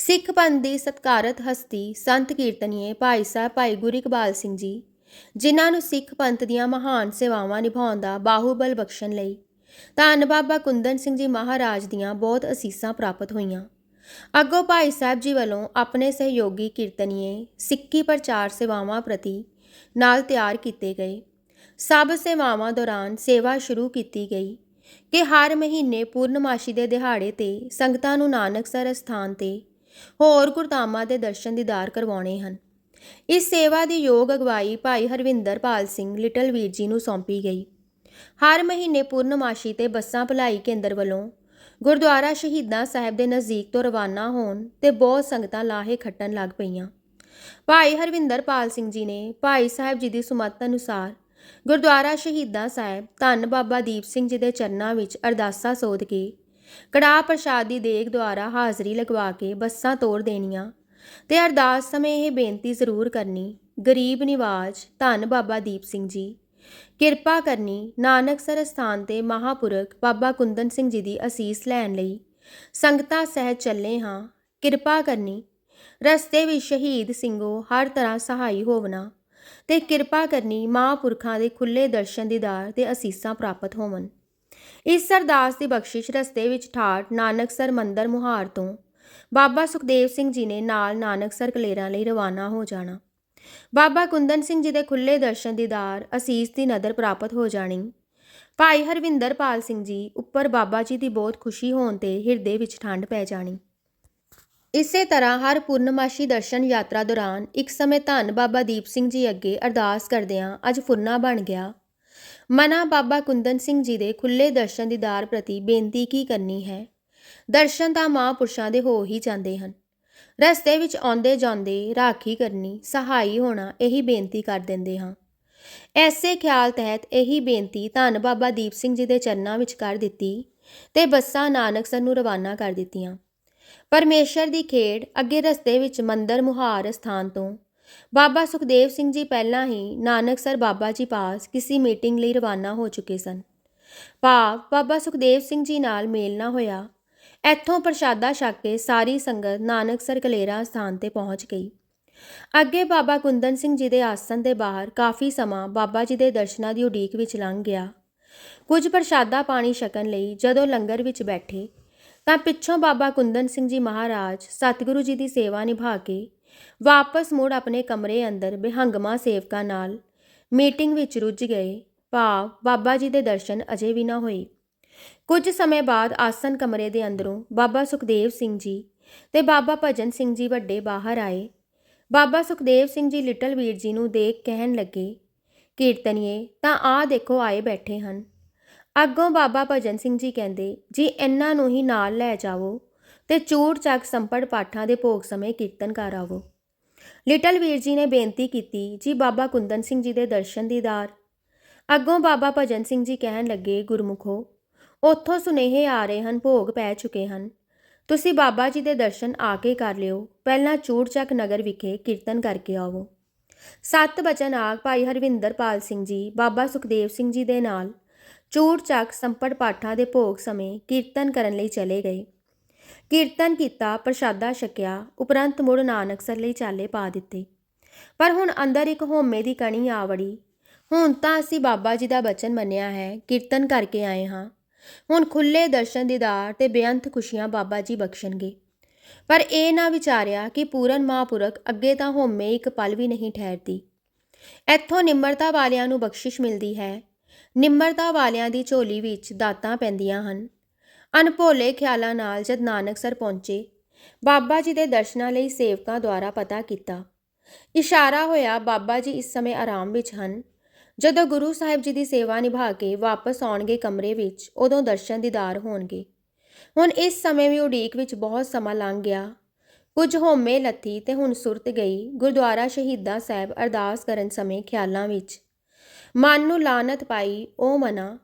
ਸਿੱਖ ਪੰਥ ਦੀ ਸਤਕਾਰਤ ਹਸਤੀ ਸੰਤ ਕੀਰਤਨੀਏ ਭਾਈ ਸਾਹਿਬ ਭਾਈ ਗੁਰੂ ਇਕਬਾਲ ਸਿੰਘ ਜੀ, ਜਿਨ੍ਹਾਂ ਨੂੰ ਸਿੱਖ ਪੰਥ ਦੀਆਂ ਮਹਾਨ ਸੇਵਾਵਾਂ ਨਿਭਾਉਣ ਦਾ ਬਾਹੂਬਲ ਬਖਸ਼ਣ ਲਈ। ਧੰਨ ਬਾਬਾ ਕੁੰਦਨ ਸਿੰਘ ਜੀ ਮਹਾਰਾਜ ਦੀਆਂ ਬਹੁਤ ਅਸੀਸਾਂ ਪ੍ਰਾਪਤ ਹੋਈਆਂ। ਅੱਗੋਂ ਭਾਈ ਸਾਹਿਬ ਜੀ ਵੱਲੋਂ ਆਪਣੇ ਸਹਿਯੋਗੀ ਕੀਰਤਨੀਏ ਸਿੱਖੀ ਪ੍ਰਚਾਰ ਸੇਵਾਵਾਂ ਪ੍ਰਤੀ ਨਾਲ ਤਿਆਰ ਕੀਤੇ ਗਏ। ਸਭ ਸੇਵਾਵਾਂ ਦੌਰਾਨ ਸੇਵਾ ਸ਼ੁਰੂ ਕੀਤੀ ਗਈ ਕਿ ਹਰ ਮਹੀਨੇ ਪੂਰਨਮਾਸ਼ੀ ਦੇ ਦਿਹਾੜੇ ਤੇ ਸੰਗਤਾਂ ਨੂੰ ਨਾਨਕਸਰ ਸਥਾਨ ਤੇ ਹੋਰ ਗੁਰਧਾਮਾਂ ਦੇ ਦਰਸ਼ਨ ਦੀਦਾਰ ਕਰਵਾਉਣੇ ਹਨ। ਇਸ ਸੇਵਾ ਦੀ ਯੋਗ ਅਗਵਾਈ ਭਾਈ ਹਰਵਿੰਦਰਪਾਲ ਸਿੰਘ ਲਿਟਲ ਵੀਰ ਜੀ ਨੂੰ ਸੌਂਪੀ ਗਈ। ਹਰ ਮਹੀਨੇ ਪੂਰਨਮਾਸ਼ੀ ਤੇ ਬੱਸਾਂ ਭਲਾਈ ਕੇਂਦਰ ਵੱਲੋਂ ਗੁਰਦੁਆਰਾ ਸ਼ਹੀਦਾਂ ਸਾਹਿਬ ਦੇ ਨਜ਼ਦੀਕ ਤੋਂ ਰਵਾਨਾ ਹੋਣ ਤੇ ਬਹੁਤ ਸੰਗਤਾਂ ਲਾਹੇ ਖੱਟਣ ਲੱਗ ਪਈਆਂ। ਭਾਈ ਹਰਵਿੰਦਰਪਾਲ ਸਿੰਘ ਜੀ ਨੇ ਭਾਈ ਸਾਹਿਬ ਜੀ ਦੀ ਸੁਮਤ ਅਨੁਸਾਰ ਗੁਰਦੁਆਰਾ ਸ਼ਹੀਦਾਂ ਸਾਹਿਬ ਧੰਨ ਬਾਬਾ ਦੀਪ ਸਿੰਘ ਜੀ ਦੇ ਚਰਨਾਂ ਵਿੱਚ ਅਰਦਾਸਾਂ ਸੋਧ ਕੇ ਕੜਾਹ ਪ੍ਰਸ਼ਾਦ ਦੀ ਦੇਗ ਦੁਆਰਾ ਹਾਜ਼ਰੀ ਲਗਵਾ ਕੇ ਬੱਸਾਂ ਤੋੜ ਦੇਣੀਆਂ। ਤੇ ਅਰਦਾਸ ਸਮੇਂ ਇਹ ਬੇਨਤੀ ਜ਼ਰੂਰ ਕਰਨੀ, ਗਰੀਬ ਨਿਵਾਜ, ਧੰਨ ਬਾਬਾ ਦੀਪ ਸਿੰਘ ਜੀ। ਕਿਰਪਾ ਕਰਨੀ ਨਾਨਕਸਰ ਸਥਾਨ ਤੇ ਮਹਾਪੁਰਖ ਬਾਬਾ ਕੁੰਦਨ ਸਿੰਘ ਜੀ ਦੀ ਅਸੀਸ ਲੈਣ ਲਈ। ਸੰਗਤਾਂ ਸਹਿ ਚੱਲੇ ਹਾਂ, ਕਿਰਪਾ ਕਰਨੀ। ਰਸਤੇ ਵਿੱਚ ਸ਼ਹੀਦ ਸਿੰਘੋ, ਹਰ ਤਰ੍ਹਾਂ ਸਹਾਈ ਹੋਵਣਾ। ਤੇ ਕਿਰਪਾ ਕਰਨੀ ਮਹਾਂਪੁਰਖਾਂ ਦੇ ਖੁੱਲੇ ਦਰਸ਼ਨ ਦੀਦਾਰ ਤੇ ਅਸੀਸਾਂ ਪ੍ਰਾਪਤ ਹੋਵਣ। ਇਸ ਅਰਦਾਸ ਦੀ ਬਖਸ਼ਿਸ਼ ਰਸਤੇ ਵਿੱਚ ਠਾਠ ਨਾਨਕਸਰ ਮੰਦਰ ਮੁਹਾਰ ਤੋਂ ਬਾਬਾ ਸੁਖਦੇਵ ਸਿੰਘ ਜੀ ਨੇ ਨਾਲ ਨਾਨਕਸਰ ਕਲੇਰਾਂ ਲਈ ਰਵਾਨਾ ਹੋ ਜਾਣਾ। ਬਾਬਾ ਕੁੰਦਨ ਸਿੰਘ ਜੀ ਦੇ ਖੁੱਲੇ ਦਰਸ਼ਨ ਦੀਦਾਰ ਅਸੀਸ ਦੀ ਨਦਰ ਪ੍ਰਾਪਤ ਹੋ ਜਾਣੀ। ਭਾਈ ਹਰਵਿੰਦਰਪਾਲ ਸਿੰਘ ਜੀ ਉੱਪਰ ਬਾਬਾ ਜੀ ਦੀ ਬਹੁਤ ਖੁਸ਼ੀ ਹੋਣ ਤੇ ਹਿਰਦੇ ਵਿੱਚ ਠੰਡ ਪੈ ਜਾਣੀ। ਇਸੇ ਤਰ੍ਹਾਂ ਹਰ ਪੂਰਨਮਾਸ਼ੀ ਦਰਸ਼ਨ ਯਾਤਰਾ ਦੌਰਾਨ ਇੱਕ ਸਮੇਂ ਧੰਨ ਬਾਬਾ ਦੀਪ ਸਿੰਘ ਜੀ ਅੱਗੇ ਅਰਦਾਸ ਕਰਦਿਆਂ ਅੱਜ ਫੁਰਨਾ ਬਣ ਗਿਆ। ਮਨਾ ਬਾਬਾ ਕੁੰਦਨ ਸਿੰਘ ਜੀ ਦੇ ਖੁੱਲੇ ਦਰਸ਼ਨ ਦੀਦਾਰ ਪ੍ਰਤੀ ਬੇਨਤੀ ਕੀ ਕਰਨੀ ਹੈ? ਦਰਸ਼ਨ ਤਾਂ ਮਹਾਂਪੁਰਸ਼ਾਂ ਦੇ ਹੋ ਹੀ ਜਾਂਦੇ ਹਨ। ਰਸਤੇ ਵਿੱਚ ਆਉਂਦੇ ਜਾਂਦੇ ਰਾਖੀ ਕਰਨੀ, ਸਹਾਈ ਹੋਣਾ ਇਹੀ ਬੇਨਤੀ ਕਰ ਦਿੰਦੇ ਹਾਂ। ਐਸੇ ਖਿਆਲ ਤਹਿਤ ਇਹੀ ਬੇਨਤੀ ਧੰਨ ਬਾਬਾ ਦੀਪ ਸਿੰਘ ਜੀ ਦੇ ਚਰਨਾਂ ਵਿੱਚ ਕਰ ਦਿੱਤੀ ਤੇ ਬੱਸਾਂ ਨਾਨਕਸਰ ਨੂੰ ਰਵਾਨਾ ਕਰ ਦਿੱਤੀਆਂ। ਪਰਮੇਸ਼ਰ ਦੀ ਖੇਡ ਅੱਗੇ ਰਸਤੇ ਵਿੱਚ ਮੰਦਰ ਮੁਹਾਰ ਸਥਾਨ ਤੋਂ ਬਾਬਾ ਸੁਖਦੇਵ ਸਿੰਘ ਜੀ ਪਹਿਲਾਂ ਹੀ ਨਾਨਕਸਰ ਬਾਬਾ ਜੀ ਪਾਸ ਕਿਸੇ ਮੀਟਿੰਗ ਲਈ ਰਵਾਨਾ ਹੋ ਚੁੱਕੇ ਸਨ। ਭਾਵ ਬਾਬਾ ਸੁਖਦੇਵ ਸਿੰਘ ਜੀ ਨਾਲ ਮੇਲ ਨਾ ਹੋਇਆ, ਇੱਥੋਂ ਪ੍ਰਸ਼ਾਦਾ ਛਕ ਕੇ ਸਾਰੀ ਸੰਗਤ ਨਾਨਕਸਰ ਕਲੇਰਾ ਸਥਾਨ ਤੇ ਪਹੁੰਚ ਗਈ। ਅੱਗੇ ਬਾਬਾ ਕੁੰਦਨ ਸਿੰਘ ਜੀ ਦੇ ਆਸਣ ਦੇ ਬਾਹਰ ਕਾਫੀ ਸਮਾਂ ਬਾਬਾ ਜੀ ਦੇ ਦਰਸ਼ਨਾਂ ਦੀ ਉਡੀਕ ਵਿੱਚ ਲੰਘ ਗਿਆ। ਕੁਝ ਪ੍ਰਸ਼ਾਦਾ ਪਾਣੀ ਛਕਣ ਲਈ ਜਦੋਂ ਲੰਗਰ ਵਿੱਚ ਬੈਠੇ, ਤਾਂ ਪਿੱਛੋਂ ਬਾਬਾ ਕੁੰਦਨ ਸਿੰਘ ਜੀ ਮਹਾਰਾਜ ਸਤਿਗੁਰੂ ਜੀ ਦੀ ਸੇਵਾ ਨਿਭਾ ਕੇ ਵਾਪਸ ਮੁੜ ਆਪਣੇ ਕਮਰੇ ਅੰਦਰ ਬਿਹੰਗਮਾ ਸੇਵਕਾਂ ਨਾਲ ਮੀਟਿੰਗ ਵਿੱਚ ਰੁੱਝ ਗਏ। ਭਾਵ ਬਾਬਾ ਜੀ ਦੇ ਦਰਸ਼ਨ ਅਜੇ ਵੀ ਨਾ ਹੋਏ। ਕੁਝ ਸਮੇਂ ਬਾਅਦ ਆਸਨ ਕਮਰੇ ਦੇ ਅੰਦਰੋਂ ਬਾਬਾ ਸੁਖਦੇਵ ਸਿੰਘ ਜੀ ਤੇ ਬਾਬਾ ਭਜਨ ਸਿੰਘ ਜੀ ਵੱਡੇ ਬਾਹਰ ਆਏ। ਬਾਬਾ ਸੁਖਦੇਵ ਸਿੰਘ ਜੀ ਲਿਟਲ ਵੀਰ ਜੀ ਨੂੰ ਦੇਖ ਕਹਿਣ ਲੱਗੇ, ਕੀਰਤਨੀਏ, ਤਾਂ ਆਹ ਦੇਖੋ ਆਏ ਬੈਠੇ ਹਨ। ਅੱਗੋਂ ਬਾਬਾ ਭਜਨ ਸਿੰਘ ਜੀ ਕਹਿੰਦੇ, ਜੀ, ਇਹਨਾਂ ਨੂੰ ਹੀ ਨਾਲ ਲੈ ਜਾਵੋ। ਤੇ ਚੂੜ ਚੱਕ ਸੰਪੜ ਪਾਠਾਂ ਦੇ ਭੋਗ ਸਮੇਂ ਕੀਰਤਨ ਕਰ ਆਵੋ। ਲਿਟਲ ਵੀਰ ਜੀ ਨੇ ਬੇਨਤੀ ਕੀਤੀ, ਜੀ ਬਾਬਾ ਕੁੰਦਨ ਸਿੰਘ ਜੀ ਦੇ ਦਰਸ਼ਨ ਦੀਦਾਰ ਅੱਗੋਂ ਬਾਬਾ ਭਜਨ ਸਿੰਘ ਜੀ ਕਹਿਣ ਲੱਗੇ, ਗੁਰਮੁਖੋ, ਉੱਥੋਂ ਸੁਨੇਹੇ ਆ ਰਹੇ ਹਨ, ਭੋਗ ਪੈ ਚੁੱਕੇ ਹਨ। ਤੁਸੀਂ ਬਾਬਾ ਜੀ ਦੇ ਦਰਸ਼ਨ ਆ ਕੇ ਕਰ ਲਿਓ, ਪਹਿਲਾਂ ਚੂੜਚੱਕ ਨਗਰ ਵਿਖੇ ਕੀਰਤਨ ਕਰਕੇ ਆਵੋ। ਸੱਤ ਬਚਨ ਆਗ ਭਾਈ ਹਰਵਿੰਦਰਪਾਲ ਸਿੰਘ ਜੀ, ਬਾਬਾ ਸੁਖਦੇਵ ਸਿੰਘ ਜੀ ਦੇ ਨਾਲ ਚੂੜਚੱਕ ਸੰਪੜ ਪਾਠਾਂ ਦੇ ਭੋਗ ਸਮੇਂ ਕੀਰਤਨ ਕਰਨ ਲਈ ਚਲੇ ਗਏ। ਕੀਰਤਨ ਕੀਤਾ, ਪ੍ਰਸ਼ਾਦਾ ਛਕਿਆ, ਉਪਰੰਤ ਮੁੜ ਨਾਨਕਸਰ ਲਈ ਚਾਲੇ ਪਾ ਦਿੱਤੇ। ਪਰ ਹੁਣ ਅੰਦਰ ਇੱਕ ਹੋਮੇ ਦੀ ਕਣੀ ਆ ਵੜੀ ਹੁਣ ਤਾਂ ਅਸੀਂ ਬਾਬਾ ਜੀ ਦਾ ਬਚਨ ਮੰਨਿਆ ਹੈ, ਕੀਰਤਨ ਕਰਕੇ ਆਏ ਹਾਂ। ਹੁਣ ਖੁੱਲੇ ਦਰਸ਼ਨ ਦੀਦਾਰ ਤੇ ਬੇਅੰਤ ਖੁਸ਼ੀਆਂ ਬਾਬਾ ਜੀ ਬਖਸ਼ਣਗੇ। ਪਰ ਇਹ ਨਾ ਵਿਚਾਰਿਆ ਕਿ ਪੂਰਨ ਮਹਾਂਪੁਰਖ ਅੱਗੇ ਤਾਂ ਹੋਮੇ ਇੱਕ ਪਲ ਵੀ ਨਹੀਂ ਠਹਿਰਦੀ। ਇੱਥੋਂ ਨਿਮਰਤਾ ਵਾਲਿਆਂ ਨੂੰ ਬਖਸ਼ਿਸ਼ ਮਿਲਦੀ ਹੈ। ਨਿਮਰਤਾ ਵਾਲਿਆਂ ਦੀ ਝੋਲੀ ਵਿੱਚ ਦਾਤਾਂ ਪੈਂਦੀਆਂ ਹਨ। ਅਣਭੋਲੇ ਖਿਆਲਾਂ ਨਾਲ ਜਦ ਨਾਨਕਸਰ ਪਹੁੰਚੇ, ਬਾਬਾ ਜੀ ਦੇ ਦਰਸ਼ਨਾਂ ਲਈ ਸੇਵਕਾਂ ਦੁਆਰਾ ਪਤਾ ਕੀਤਾ। ਇਸ਼ਾਰਾ ਹੋਇਆ ਬਾਬਾ ਜੀ ਇਸ ਸਮੇਂ ਆਰਾਮ ਵਿੱਚ ਹਨ। ਜਦੋਂ ਗੁਰੂ ਸਾਹਿਬ ਜੀ ਦੀ ਸੇਵਾ ਨਿਭਾ ਕੇ ਵਾਪਸ ਆਉਣਗੇ ਕਮਰੇ ਵਿੱਚ, ਉਦੋਂ ਦਰਸ਼ਨ ਦੀਦਾਰ ਹੋਣਗੇ। ਹੁਣ ਇਸ ਸਮੇਂ ਵੀ ਉਡੀਕ ਵਿੱਚ ਬਹੁਤ ਸਮਾਂ ਲੰਘ ਗਿਆ। ਕੁਝ ਹੋਮੇ ਲੱਥੀ ਤੇ ਹੁਣ ਸੁਰਤ ਗਈ। ਗੁਰਦੁਆਰਾ ਸ਼ਹੀਦਾਂ ਸਾਹਿਬ ਅਰਦਾਸ ਕਰਨ ਸਮੇਂ ਖਿਆਲਾਂ ਵਿੱਚ। ਮਨ ਨੂੰ ਲਾਨਤ ਪਾਈ, ਉਹ ਮਨਾ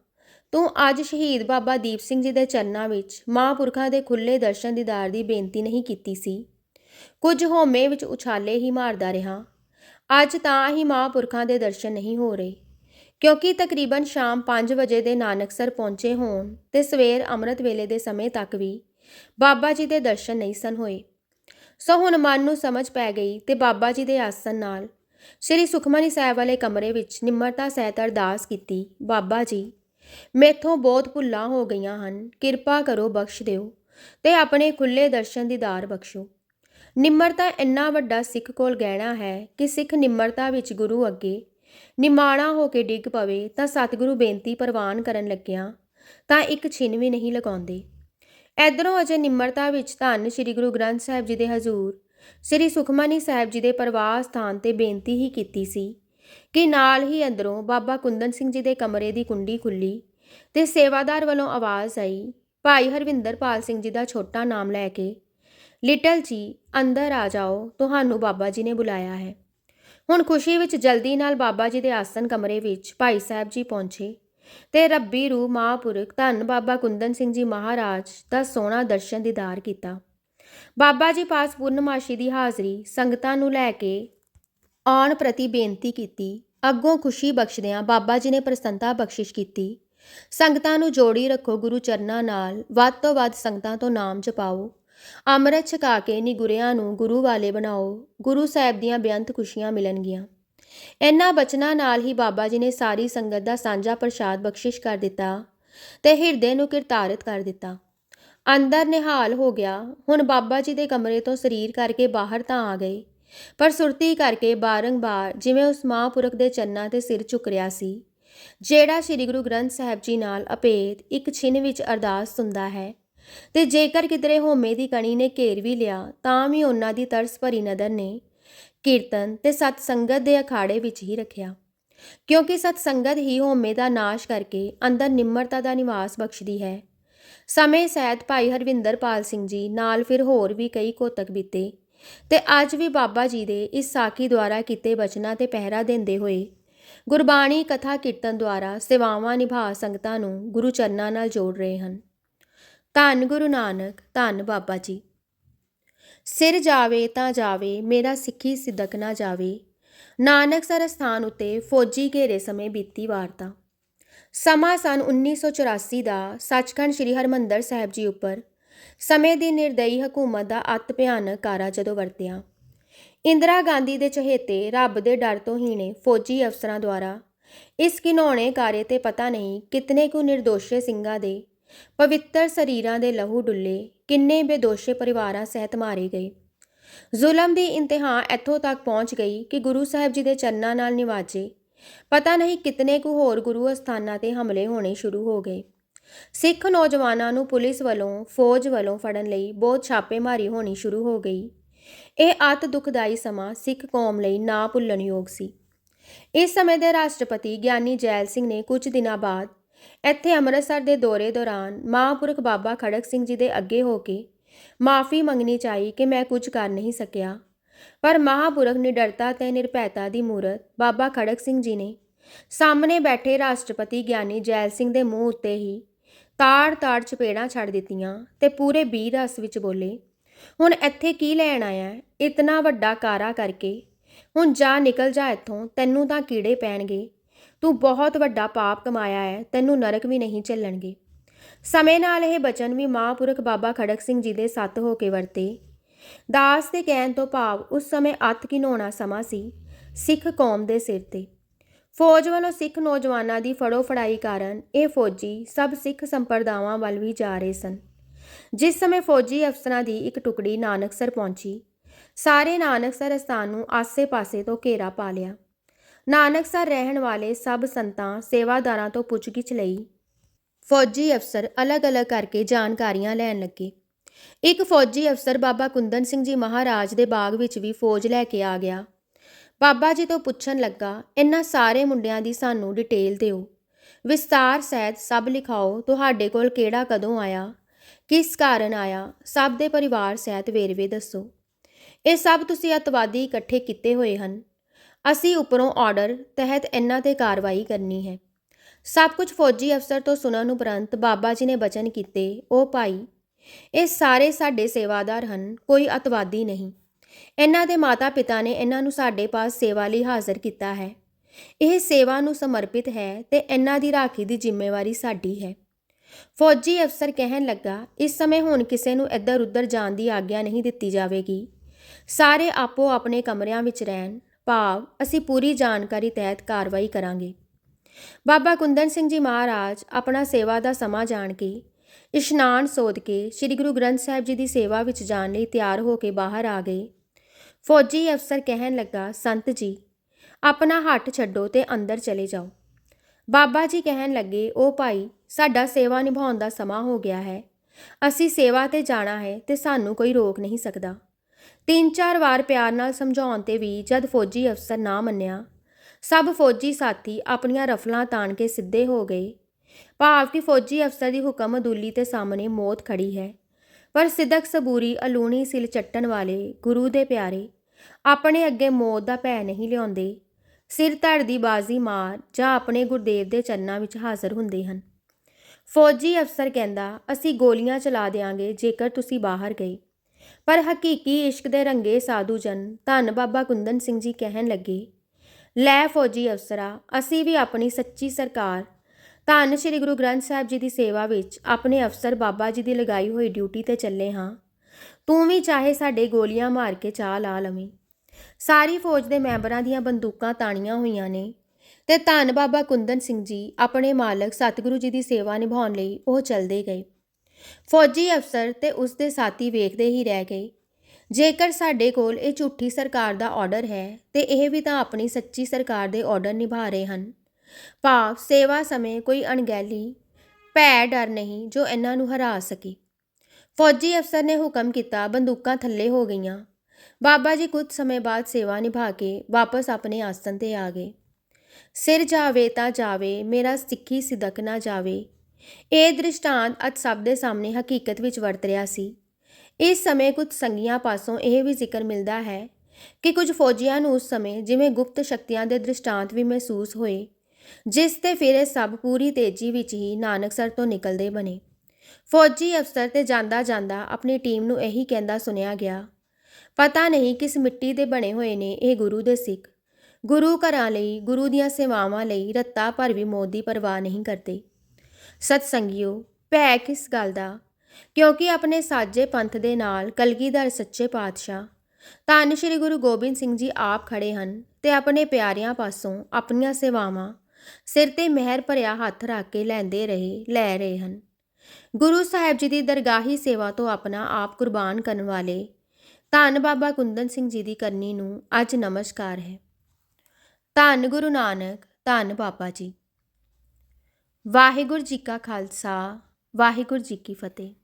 ਤੂੰ ਅੱਜ ਸ਼ਹੀਦ ਬਾਬਾ ਦੀਪ ਸਿੰਘ ਜੀ ਦੇ ਚਰਨਾਂ ਵਿੱਚ ਮਹਾਂਪੁਰਖਾਂ ਦੇ ਖੁੱਲੇ ਦਰਸ਼ਨ ਦੀਦਾਰ ਦੀ ਬੇਨਤੀ ਨਹੀਂ ਕੀਤੀ ਸੀ। ਕੁਝ ਹੋਮੇ ਵਿੱਚ ਉਛਾਲੇ ਹੀ ਮਾਰਦਾ ਰਿਹਾ। ਅੱਜ ਤਾਂ ਹੀ ਮਹਾਂਪੁਰਖਾਂ ਦੇ ਦਰਸ਼ਨ ਨਹੀਂ ਹੋ ਰਹੇ। ਕਿਉਂਕਿ ਤਕਰੀਬਨ ਸ਼ਾਮ 5 ਵਜੇ ਦੇ ਨਾਨਕਸਰ ਪਹੁੰਚੇ ਹੋਣ ਤੇ ਸਵੇਰ ਅੰਮ੍ਰਿਤ ਵੇਲੇ ਦੇ ਸਮੇਂ ਤੱਕ ਵੀ ਬਾਬਾ ਜੀ ਦੇ ਦਰਸ਼ਨ ਨਹੀਂ ਸਨ ਹੋਏ। ਸੋ ਹੁਣ ਮਨ ਨੂੰ ਸਮਝ ਪੈ ਗਈ ਤੇ ਬਾਬਾ ਜੀ ਦੇ ਆਸਣ ਨਾਲ ਸ੍ਰੀ ਸੁਖਮਨੀ ਸਾਹਿਬ ਵਾਲੇ ਕਮਰੇ ਵਿੱਚ ਨਿਮਰਤਾ ਸਹਿਤ ਅਰਦਾਸ ਕੀਤੀ ਬਾਬਾ ਜੀ ਮੇਥੋਂ ਬਹੁਤ ਭੁੱਲਾਂ ਹੋ ਗਈਆਂ ਹਨ। ਕਿਰਪਾ ਕਰੋ ਬਖਸ਼ ਦਿਓ ਤੇ ਆਪਣੇ ਖੁੱਲੇ ਦਰਸ਼ਨ ਦੀਦਾਰ ਬਖਸ਼ੋ। ਨਿਮਰਤਾ ਇੰਨਾ ਵੱਡਾ ਸਿੱਖ ਕੋਲ ਗਹਿਣਾ ਹੈ ਕਿ ਸਿੱਖ ਨਿਮਰਤਾ ਵਿੱਚ ਗੁਰੂ ਅੱਗੇ ਨਿਮਾਣਾ ਹੋ ਕੇ ਡਿੱਗ ਪਵੇ ਤਾਂ ਸਤਿਗੁਰੂ ਬੇਨਤੀ ਪ੍ਰਵਾਨ ਕਰਨ ਲੱਗਿਆ ਤਾਂ ਇੱਕ ਛਿਨ ਵੀ ਨਹੀਂ ਲਗਾਉਂਦੇ। ਇਧਰੋਂ ਅਜੇ ਨਿਮਰਤਾ ਵਿੱਚ ਧੰਨ ਸ੍ਰੀ ਗੁਰੂ ਗ੍ਰੰਥ ਸਾਹਿਬ ਜੀ ਦੇ ਹਜ਼ੂਰ, ਸ੍ਰੀ ਸੁਖਮਨੀ ਸਾਹਿਬ ਜੀ ਦੇ ਪ੍ਰਵਾਸ ਸਥਾਨ ਤੇ ਬੇਨਤੀ ਹੀ ਕੀਤੀ ਸੀ ਕਿ ਨਾਲ ਹੀ ਅੰਦਰੋਂ ਬਾਬਾ ਕੁੰਦਨ ਸਿੰਘ ਜੀ ਦੇ ਕਮਰੇ ਦੀ ਕੁੰਡੀ ਖੁੱਲੀ ਤੇ ਸੇਵਾਦਾਰ ਵੱਲੋਂ ਆਵਾਜ਼ ਆਈ, ਭਾਈ ਹਰਵਿੰਦਰਪਾਲ ਸਿੰਘ ਜੀ ਦਾ ਛੋਟਾ ਨਾਮ ਲੈ ਕੇ, ਲਿਟਲ ਜੀ, ਅੰਦਰ ਆ ਜਾਓ, ਤੁਹਾਨੂੰ ਬਾਬਾ ਜੀ ਨੇ ਬੁਲਾਇਆ ਹੈ। ਹੁਣ ਖੁਸ਼ੀ ਵਿੱਚ ਜਲਦੀ ਨਾਲ ਬਾਬਾ ਜੀ ਦੇ ਆਸਨ ਕਮਰੇ ਵਿੱਚ ਭਾਈ ਸਾਹਿਬ ਜੀ ਪਹੁੰਚੇ ਤੇ ਰੱਬੀ ਰੂ ਮਹਾਂਪੁਰਖ ਧੰਨ ਬਾਬਾ ਕੁੰਦਨ ਸਿੰਘ ਜੀ ਮਹਾਰਾਜ ਦਾ ਸੋਹਣਾ ਦਰਸ਼ਨ ਦੀਦਾਰ ਕੀਤਾ। ਬਾਬਾ ਜੀ ਪਾਸ ਪੂਰਨਮਾਸ਼ੀ ਦੀ ਹਾਜ਼ਰੀ ਸੰਗਤਾਂ ਨੂੰ ਲੈ ਕੇ ਆਉਣ ਪ੍ਰਤੀ ਬੇਨਤੀ ਕੀਤੀ, ਅੱਗੋਂ ਖੁਸ਼ੀ ਬਖਸ਼ਦਿਆਂ ਬਾਬਾ ਜੀ ਨੇ ਪ੍ਰਸੰਨਤਾ ਬਖਸ਼ਿਸ਼ ਕੀਤੀ। ਸੰਗਤਾਂ ਨੂੰ ਜੋੜੀ ਰੱਖੋ ਗੁਰੂ ਚਰਨਾਂ ਨਾਲ, ਵੱਧ ਤੋਂ ਵੱਧ ਸੰਗਤਾਂ ਤੋਂ ਨਾਮ ਜਪਾਓ। ਅੰਮ੍ਰਿਤ ਛਕਾ ਕੇ ਨਿਗੁਰਿਆਂ ਨੂੰ ਗੁਰੂ ਵਾਲੇ ਬਣਾਓ, ਗੁਰੂ ਸਾਹਿਬ ਦੀਆਂ ਬੇਅੰਤ ਖੁਸ਼ੀਆਂ ਮਿਲਣਗੀਆਂ। ਇਹਨਾਂ ਬਚਨਾਂ ਨਾਲ ਹੀ ਬਾਬਾ ਜੀ ਨੇ ਸਾਰੀ ਸੰਗਤ ਦਾ ਸਾਂਝਾ ਪ੍ਰਸ਼ਾਦ ਬਖਸ਼ਿਸ਼ ਕਰ ਦਿੱਤਾ ਤੇ ਹਿਰਦੇ ਨੂੰ ਕਿਰਤਾਰਤ ਕਰ ਦਿੱਤਾ। ਅੰਦਰ ਨਿਹਾਲ ਹੋ ਗਿਆ, ਹੁਣ ਬਾਬਾ ਜੀ ਦੇ ਕਮਰੇ ਤੋਂ ਸਰੀਰ ਕਰਕੇ ਬਾਹਰ ਤਾਂ ਆ ਗਏ। ਪਰ ਸੁਰਤੀ ਕਰਕੇ ਬਾਰੰਬਾਰ ਜਿਵੇਂ ਉਸ ਮਹਾਂਪੁਰਖ ਦੇ ਚੰਨਾਂ ਤੇ ਸਿਰ ਝੁਕ ਰਿਹਾ ਸੀ, ਜਿਹੜਾ ਸ੍ਰੀ ਗੁਰੂ ਗ੍ਰੰਥ ਸਾਹਿਬ ਜੀ ਨਾਲ ਅਪੇਤ ਇੱਕ ਛਿਨ ਵਿੱਚ ਅਰਦਾਸ ਸੁਣਦਾ ਹੈ, ਤੇ ਜੇਕਰ ਕਿਧਰੇ ਹੋਮੇ ਦੀ ਕਣੀ ਨੇ ਘੇਰ ਵੀ ਲਿਆ, ਤਾਂ ਵੀ ਉਹਨਾਂ ਦੀ ਤਰਸ ਭਰੀ ਨਦਰ ਨੇ ਕੀਰਤਨ ਤੇ ਸਤ ਸੰਗਤ ਦੇ ਅਖਾੜੇ ਵਿੱਚ ਹੀ ਰੱਖਿਆ। ਕਿਉਂਕਿ ਸਤ ਸੰਗਤ ਹੀ ਹੋਮੇ ਦਾ ਨਾਸ਼ ਕਰਕੇ ਅੰਦਰ ਨਿਮਰਤਾ ਦਾ ਨਿਵਾਸ ਬਖਸ਼ਦੀ ਹੈ। ਸਮੇਂ ਸਹਿਤ ਭਾਈ ਹਰਵਿੰਦਰਪਾਲ ਸਿੰਘ ਜੀ ਨਾਲ ਫਿਰ ਹੋਰ ਵੀ ਕਈ ਕੋਤਕ ਬੀਤੇ। ਤੇ ਅੱਜ ਵੀ ਬਾਬਾ ਜੀ ਦੇ ਇਸ ਸਾਖੀ ਦੁਆਰਾ ਕੀਤੇ ਬਚਨਾਂ ਤੇ ਪਹਿਰਾ ਦਿੰਦੇ ਹੋਏ ਗੁਰਬਾਣੀ ਕਥਾ ਕੀਰਤਨ ਦੁਆਰਾ ਸੇਵਾਵਾਂ ਨਿਭਾ ਸੰਗਤਾਂ ਨੂੰ ਗੁਰੂ ਚਰਨਾਂ ਨਾਲ ਜੋੜ ਰਹੇ ਹਨ। ਧੰਨ ਗੁਰੂ ਨਾਨਕ, ਧੰਨ ਬਾਬਾ ਜੀ। ਸਿਰ ਜਾਵੇ ਤਾਂ ਜਾਵੇ, ਮੇਰਾ ਸਿੱਖੀ ਸਿੱਧਕ ਨਾ ਜਾਵੇ। ਨਾਨਕ ਸਰ ਸਥਾਨ ਉਤੇ ਫੌਜੀ ਘੇਰੇ ਸਮੇਂ ਬੀਤੀ ਵਾਰਤਾ ਸਮਾਂ ਸਨ 1984 ਦਾ, ਸੱਚਖੰਡ ਸ੍ਰੀ ਹਰਮੰਦਰ ਸਾਹਿਬ ਜੀ ਉੱਪਰ। ਸਮੇਂ ਦੀ ਨਿਰਦਈ ਹਕੂਮਤ ਦਾ ਅਤ ਭਿਆਨਕ ਕਾਰਾ ਜਦੋਂ ਵਰਤਿਆ। ਇੰਦਰਾ ਗਾਂਧੀ ਦੇ ਚਹੇਤੇ ਰੱਬ ਦੇ ਡਰ ਤੋਂ ਹੀਣੇ ਫੌਜੀ ਅਫਸਰਾਂ ਦੁਆਰਾ। ਇਸ ਘਿਨੌਣੇ ਕਾਰੇ ਤੇ ਪਤਾ ਨਹੀਂ ਕਿਤਨੇ ਕੁ ਨਿਰਦੋਸ਼ੇ ਸਿੰਘਾਂ ਦੇ, ਪਵਿੱਤਰ ਸਰੀਰਾਂ ਦੇ ਲਹੂ ਡੁੱਲੇ, ਕਿੰਨੇ ਬੇਦੋਸ਼ੇ ਪਰਿਵਾਰਾਂ ਸਹਿਤ ਮਾਰੇ ਗਏ। ਜ਼ੁਲਮ ਦੀ ਇੰਤਹਾ ਇੱਥੋਂ ਤੱਕ ਪਹੁੰਚ ਗਈ ਕਿ ਗੁਰੂ ਸਾਹਿਬ ਜੀ ਦੇ ਚਰਨਾਂ ਨਾਲ ਨਿਵਾਜੇ। ਪਤਾ ਨਹੀਂ ਕਿਤਨੇ ਕੁ ਹੋਰ ਗੁਰੂ ਅਸਥਾਨਾਂ ਤੇ ਹਮਲੇ ਹੋਣੇ ਸ਼ੁਰੂ ਹੋ ਗਏ। ਸਿੱਖ ਨੌਜਵਾਨਾਂ ਨੂੰ ਪੁਲਿਸ ਵੱਲੋਂ, ਫੌਜ ਵੱਲੋਂ ਫੜਨ ਲਈ ਬਹੁਤ ਛਾਪੇਮਾਰੀ ਹੋਣੀ ਸ਼ੁਰੂ ਹੋ ਗਈ। ਇਹ ਅਤ ਦੁਖਦਾਈ ਸਮਾਂ ਸਿੱਖ ਕੌਮ ਲਈ ਨਾ ਭੁੱਲਣਯੋਗ ਸੀ। ਇਸ ਸਮੇਂ ਦੇ ਰਾਸ਼ਟਰਪਤੀ ਗਿਆਨੀ ਜੈਲ ਸਿੰਘ ਨੇ ਕੁਝ ਦਿਨਾਂ ਬਾਅਦ ਇੱਥੇ ਅੰਮ੍ਰਿਤਸਰ ਦੇ ਦੌਰੇ ਦੌਰਾਨ ਮਹਾਂਪੁਰਖ ਬਾਬਾ ਖੜਕ ਸਿੰਘ ਜੀ ਦੇ ਅੱਗੇ ਹੋ ਕੇ ਮਾਫੀ ਮੰਗਣੀ ਚਾਹੀ ਕਿ ਮੈਂ ਕੁਝ ਕਰ ਨਹੀਂ ਸਕਿਆ। ਪਰ ਮਹਾਂਪੁਰਖ ਨਿਡਰਤਾ ਤੇ ਨਿਰਭੈਤਾ ਦੀ ਮੂਰਤ ਬਾਬਾ ਖੜਕ ਸਿੰਘ ਜੀ ਨੇ ਸਾਹਮਣੇ ਬੈਠੇ ਰਾਸ਼ਟਰਪਤੀ ਗਿਆਨੀ ਜੈਲ ਸਿੰਘ ਦੇ ਮੂੰਹ ਉੱਤੇ ਹੀ ਤਾੜ-ਤਾੜ ਚਪੇੜਾਂ ਛੱਡ ਦਿੱਤੀਆਂ ਤੇ ਪੂਰੇ ਬੀਰ ਰਸ ਵਿੱਚ ਬੋਲੇ, ਹੁਣ ਇੱਥੇ ਕੀ ਲੈਣ ਆਇਆ? ਇਤਨਾ ਵੱਡਾ ਕਾਰਾ ਕਰਕੇ। ਹੁਣ ਜਾ ਨਿਕਲ ਜਾ ਇੱਥੋਂ, ਤੈਨੂੰ ਤਾਂ ਕੀੜੇ ਪੈਣਗੇ। ਤੂੰ ਬਹੁਤ ਵੱਡਾ ਪਾਪ ਕਮਾਇਆ ਹੈ ਤੈਨੂੰ ਨਰਕ ਵੀ ਨਹੀਂ ਚੱਲਣਗੇ ਸਮੇਂ ਨਾਲ ਇਹ ਬਚਨ ਵੀ ਮਹਾਂਪੁਰਖ ਬਾਬਾ ਖੜਕ ਸਿੰਘ ਜੀ ਦੇ ਸੱਤ ਹੋ ਕੇ ਵਰਤੇ। ਦਾਸ ਦੇ ਕਹਿਣ ਤੋਂ ਭਾਵ ਉਸ ਸਮੇਂ ਅੱਤ ਘਿਨਾਉਣਾ ਸਮਾਂ ਸੀ, ਸਿੱਖ ਕੌਮ ਦੇ ਸਿਰ ਤੇ। ਫੌਜ ਵੱਲੋਂ ਸਿੱਖ ਨੌਜਵਾਨਾਂ ਦੀ ਫੜੋ ਫੜਾਈ ਕਾਰਨ ਇਹ ਫੌਜੀ ਸਭ ਸਿੱਖ ਸੰਪਰਦਾਵਾਂ ਵੱਲ ਵੀ ਜਾ ਰਹੇ ਸਨ। ਜਿਸ ਸਮੇਂ ਫੌਜੀ ਅਫਸਰਾਂ ਦੀ ਇੱਕ ਟੁਕੜੀ ਨਾਨਕਸਰ ਪਹੁੰਚੀ, ਸਾਰੇ ਨਾਨਕਸਰ ਅਸਥਾਨ ਨੂੰ ਆਸੇ-ਪਾਸੇ ਤੋਂ ਘੇਰਾ ਪਾ ਲਿਆ। ਨਾਨਕਸਰ ਰਹਿਣ ਵਾਲੇ ਸਭ ਸੰਤਾਂ ਸੇਵਾਦਾਰਾਂ ਤੋਂ ਪੁੱਛਗਿੱਛ ਲਈ ਫੌਜੀ ਅਫਸਰ ਅਲੱਗ-ਅਲੱਗ ਕਰਕੇ ਜਾਣਕਾਰੀਆਂ ਲੈਣ ਲੱਗੇ। ਇੱਕ ਫੌਜੀ ਅਫਸਰ ਬਾਬਾ ਕੁੰਦਨ ਸਿੰਘ ਜੀ ਮਹਾਰਾਜ ਦੇ ਬਾਗ ਵਿੱਚ ਵੀ ਫੌਜ ਲੈ ਕੇ ਆ ਗਿਆ। ਬਾਬਾ ਜੀ ਤੋਂ ਪੁੱਛਣ ਲੱਗਾ ਇਹਨਾਂ ਸਾਰੇ ਮੁੰਡਿਆਂ ਦੀ ਸਾਨੂੰ ਡਿਟੇਲ ਦਿਓ। ਵਿਸਤਾਰ ਸਹਿਤ ਸਭ ਲਿਖਾਓ, ਤੁਹਾਡੇ ਕੋਲ ਕਿਹੜਾ ਕਦੋਂ ਆਇਆ? ਕਿਸ ਕਾਰਨ ਆਇਆ? ਸਭ ਦੇ ਪਰਿਵਾਰ ਸਹਿਤ ਵੇਰਵੇ ਦੱਸੋ। ਇਹ ਸਭ ਤੁਸੀਂ ਅਤਵਾਦੀ ਇਕੱਠੇ ਕੀਤੇ ਹੋਏ ਹਨ। ਅਸੀਂ ਉੱਪਰੋਂ ਆਰਡਰ ਤਹਿਤ ਇਹਨਾਂ ਤੇ ਕਾਰਵਾਈ ਕਰਨੀ ਹੈ। ਸਭ ਕੁਝ ਫੌਜੀ ਅਫਸਰ ਤੋਂ ਸੁਣਨ ਉਪਰੰਤ ਬਾਬਾ ਜੀ ਨੇ ਬਚਨ ਕੀਤੇ, ਉਹ ਭਾਈ, ਇਹ ਸਾਰੇ ਸਾਡੇ ਸੇਵਾਦਾਰ ਹਨ, ਕੋਈ ਅਤਵਾਦੀ ਨਹੀਂ। ਇਹਨਾਂ ਦੇ ਮਾਤਾ ਪਿਤਾ ਨੇ ਇਹਨਾਂ ਨੂੰ ਸਾਡੇ ਪਾਸ ਸੇਵਾ ਲਈ ਹਾਜ਼ਰ ਕੀਤਾ ਹੈ। ਇਹ ਸੇਵਾ ਨੂੰ ਸਮਰਪਿਤ ਹੈ ਤੇ ਇਹਨਾਂ ਦੀ ਰਾਖੀ ਦੀ ਜ਼ਿੰਮੇਵਾਰੀ ਸਾਡੀ ਹੈ। ਫੌਜੀ ਅਫਸਰ ਕਹਿਣ ਲੱਗਾ, ਇਸ ਸਮੇਂ ਹੁਣ ਕਿਸੇ ਨੂੰ ਇੱਧਰ ਉੱਧਰ ਜਾਣ ਦੀ ਆਗਿਆ ਨਹੀਂ ਦਿੱਤੀ ਜਾਵੇਗੀ। ਸਾਰੇ ਆਪੋ ਆਪਣੇ ਕਮਰਿਆਂ ਵਿੱਚ ਰਹਿਣ। ਭਾਵ, ਅਸੀਂ ਪੂਰੀ ਜਾਣਕਾਰੀ ਤਹਿਤ ਕਾਰਵਾਈ ਕਰਾਂਗੇ। ਬਾਬਾ ਕੁੰਦਨ ਸਿੰਘ ਜੀ ਮਹਾਰਾਜ ਆਪਣਾ ਸੇਵਾ ਦਾ ਸਮਾਂ ਜਾਣ ਕੇ, ਇਸ਼ਨਾਨ ਸੋਧ ਕੇ, ਸ੍ਰੀ ਗੁਰੂ ਗ੍ਰੰਥ ਸਾਹਿਬ ਜੀ ਦੀ ਸੇਵਾ ਵਿੱਚ ਜਾਣ ਲਈ ਤਿਆਰ ਹੋ ਕੇ ਬਾਹਰ ਆ ਗਏ। ਫੌਜੀ ਅਫਸਰ ਕਹਿਣ ਲੱਗਾ, ਸੰਤ ਜੀ, ਆਪਣਾ ਹੱਥ ਛੱਡੋ ਤੇ ਅੰਦਰ ਚਲੇ ਜਾਓ। ਬਾਬਾ ਜੀ ਕਹਿਣ ਲੱਗੇ ਉਹ ਭਾਈ, ਸਾਡਾ ਸੇਵਾ ਨਿਭਾਉਣ ਦਾ ਸਮਾਂ ਹੋ ਗਿਆ ਹੈ। ਅਸੀਂ ਸੇਵਾ ਤੇ ਜਾਣਾ ਹੈ ਤੇ ਸਾਨੂੰ ਕੋਈ ਰੋਕ ਨਹੀਂ ਸਕਦਾ। ਤਿੰਨ ਚਾਰ ਵਾਰ ਪਿਆਰ ਨਾਲ ਸਮਝਾਉਣ ਤੇ ਵੀ ਜਦ ਫੌਜੀ ਅਫਸਰ ਨਾ ਮੰਨਿਆ, ਸਭ ਫੌਜੀ ਸਾਥੀ ਆਪਣੀਆਂ ਰਫਲਾਂ ਤਾਣ ਕੇ ਸਿੱਧੇ ਹੋ ਗਏ। ਭਾਵ ਕਿ ਫੌਜੀ ਅਫਸਰ ਦੀ ਹੁਕਮ ਅਦੂਲੀ ਤੇ ਸਾਹਮਣੇ ਮੌਤ ਖੜੀ ਹੈ। ਪਰ ਸਿਦਕ ਸਬੂਰੀ ਅਲੂਣੀ ਸਿਲ ਚੱਟਣ ਵਾਲੇ ਗੁਰੂ ਦੇ ਪਿਆਰੇ ਆਪਣੇ ਅੱਗੇ ਮੌਤ ਦਾ ਭੈ ਨਹੀਂ ਲਿਆਉਂਦੇ। ਸਿਰ ਧੜ ਦੀ ਬਾਜ਼ੀ ਮਾਰ ਜਾਂ ਆਪਣੇ ਗੁਰਦੇਵ ਦੇ ਚਰਨਾਂ ਵਿੱਚ ਹਾਜ਼ਰ ਹੁੰਦੇ ਹਨ। ਫੌਜੀ ਅਫਸਰ ਕਹਿੰਦਾ, ਅਸੀਂ ਗੋਲੀਆਂ ਚਲਾ ਦੇਾਂਗੇ ਜੇਕਰ ਤੁਸੀਂ ਬਾਹਰ ਗਏ। ਪਰ ਹਕੀਕੀ ਇਸ਼ਕ ਦੇ ਰੰਗੇ ਸਾਧੂ ਜਨ ਧੰਨ ਬਾਬਾ ਕੁੰਦਨ ਸਿੰਘ ਜੀ ਕਹਿਣ ਲੱਗੇ, ਲੈ ਫੌਜੀ ਅਫਸਰਾ, ਅਸੀਂ ਵੀ ਆਪਣੀ ਸੱਚੀ ਸਰਕਾਰ, ਧੰਨ ਸ੍ਰੀ ਗੁਰੂ ਗ੍ਰੰਥ ਸਾਹਿਬ ਜੀ ਦੀ ਸੇਵਾ ਵਿੱਚ ਆਪਣੇ ਅਫਸਰ ਬਾਬਾ ਜੀ ਦੀ ਲਗਾਈ ਹੋਈ ਡਿਊਟੀ ਤੇ ਚੱਲੇ ਹਾਂ। ਤੂੰ ਵੀ ਚਾਹੇ ਸਾਡੇ ਗੋਲੀਆਂ ਮਾਰ ਕੇ ਚਾਹ ਲਾ ਲਵੀਂ। ਸਾਰੀ ਫੌਜ ਦੇ ਮੈਂਬਰਾਂ ਦੀਆਂ ਬੰਦੂਕਾਂ ਤਾਣੀਆਂ ਹੋਈਆਂ ਨੇ। ਤੇ ਧੰਨ ਬਾਬਾ ਕੁੰਦਨ ਸਿੰਘ ਜੀ ਆਪਣੇ ਮਾਲਕ ਸਤਿਗੁਰੂ ਜੀ ਦੀ ਸੇਵਾ ਨਿਭਾਉਣ ਲਈ ਉਹ ਚਲਦੇ ਗਏ। ਫੌਜੀ ਅਫਸਰ ਤੇ ਉਸ ਦੇ ਸਾਥੀ ਵੇਖਦੇ ਹੀ ਰਹਿ ਗਏ। ਜੇਕਰ ਸਾਡੇ ਕੋਲ ਇਹ ਝੂਠੀ ਸਰਕਾਰ ਦਾ ਆਰਡਰ ਹੈ, ਤੇ ਇਹ ਵੀ ਤਾਂ ਆਪਣੀ ਸੱਚੀ ਸਰਕਾਰ ਦੇ ਆਰਡਰ ਨਿਭਾ ਰਹੇ ਹਨ। ਭਾਵ ਸੇਵਾ ਸਮੇਂ ਕੋਈ ਅਣਗਹਿਲੀ ਭੈ ਡਰ ਨਹੀਂ ਜੋ ਇਹਨਾਂ ਨੂੰ ਹਰਾ ਸਕੇ। ਫੌਜੀ ਅਫਸਰ ਨੇ ਹੁਕਮ ਕੀਤਾ ਬੰਦੂਕਾਂ ਥੱਲੇ ਹੋ ਗਈਆਂ। ਬਾਬਾ ਜੀ ਕੁਝ ਸਮੇਂ ਬਾਅਦ ਸੇਵਾ ਨਿਭਾ ਕੇ ਵਾਪਸ ਆਪਣੇ ਆਸਣ ਤੇ ਆ ਗਏ। ਸਿਰ ਜਾਵੇ ਤਾਂ ਜਾਵੇ, ਮੇਰਾ ਸਿੱਖੀ ਸਿਦਕ ਨਾ ਜਾਵੇ। ਇਹ ਦ੍ਰਿਸ਼ਟਾਂਤ ਅੱਜ ਸਭ ਦੇ ਸਾਹਮਣੇ ਹਕੀਕਤ ਵਿੱਚ ਵਰਤ ਰਿਹਾ ਸੀ। ਇਸ ਸਮੇਂ ਕੁਝ ਸੰਗੀਆਂ ਪਾਸੋਂ ਇਹ ਵੀ ਜ਼ਿਕਰ ਮਿਲਦਾ ਹੈ ਕਿ ਕੁਝ ਫੌਜੀਆਂ ਨੂੰ ਉਸ ਸਮੇਂ ਜਿਵੇਂ ਗੁਪਤ ਸ਼ਕਤੀਆਂ ਦੇ ਦ੍ਰਿਸ਼ਟਾਂਤ ਵੀ ਮਹਿਸੂਸ ਹੋਏ, ਜਿਸ ਤੇ ਫਿਰ ਇਹ ਸਭ ਪੂਰੀ ਤੇਜ਼ੀ ਵਿੱਚ ਹੀ ਨਾਨਕਸਰ ਤੋਂ ਨਿਕਲਦੇ ਬਣੇ। ਫੌਜੀ ਅਫਸਰ ਤੇ ਜਾਂਦਾ ਜਾਂਦਾ ਆਪਣੀ ਟੀਮ ਨੂੰ ਇਹੀ ਕਹਿੰਦਾ ਸੁਣਿਆ ਗਿਆ ਪਤਾ ਨਹੀਂ ਕਿਸ ਮਿੱਟੀ ਦੇ ਬਣੇ ਹੋਏ ਨੇ ਇਹ ਗੁਰੂ ਦੇ ਸਿੱਖ। ਗੁਰੂ ਘਰਾਂ ਲਈ, ਗੁਰੂ ਦੀਆਂ ਸੇਵਾਵਾਂ ਲਈ ਰੱਤਾ ਭਰ ਵੀ ਮੌਤ ਦੀ ਪਰਵਾਹ ਨਹੀਂ ਕਰਦੇ। ਸਤ ਸੰਗਿਓ ਭੈ ਕਿਸ ਗੱਲ ਦਾ? ਕਿਉਂਕਿ ਆਪਣੇ ਸਾਜੇ ਪੰਥ ਦੇ ਨਾਲ ਕਲਗੀਧਰ ਸੱਚੇ ਪਾਤਸ਼ਾਹ, ਧੰਨ ਸ਼੍ਰੀ ਗੁਰੂ ਗੋਬਿੰਦ ਸਿੰਘ ਜੀ ਆਪ ਖੜੇ ਹਨ ਤੇ ਆਪਣੇ ਪਿਆਰਿਆਂ ਪਾਸੋਂ ਆਪਣੀਆਂ ਸੇਵਾਵਾਂ ਸਿਰ ਤੇ ਮਹਿਰ ਭਰਿਆ ਹੱਥ ਰੱਖ ਕੇ ਲੈਂਦੇ ਰਹੇ, ਲੈ ਰਹੇ ਹਨ। ਗੁਰੂ ਸਾਹਿਬ ਜੀ ਦੀ ਦਰਗਾਹੀ ਸੇਵਾ ਤੋਂ ਆਪਣਾ ਆਪ ਕੁਰਬਾਨ ਕਰਨ ਵਾਲੇ ਧੰਨ ਬਾਬਾ ਕੁੰਦਨ ਸਿੰਘ ਜੀ ਦੀ ਕਰਨੀ ਨੂੰ ਅੱਜ ਨਮਸਕਾਰ ਹੈ। ਧੰਨ ਗੁਰੂ ਨਾਨਕ, ਧੰਨ ਬਾਬਾ ਜੀ। ਵਾਹਿਗੁਰੂ ਜੀ ਕਾ ਖਾਲਸਾ, ਵਾਹਿਗੁਰੂ ਜੀ ਕੀ ਫਤਿਹ।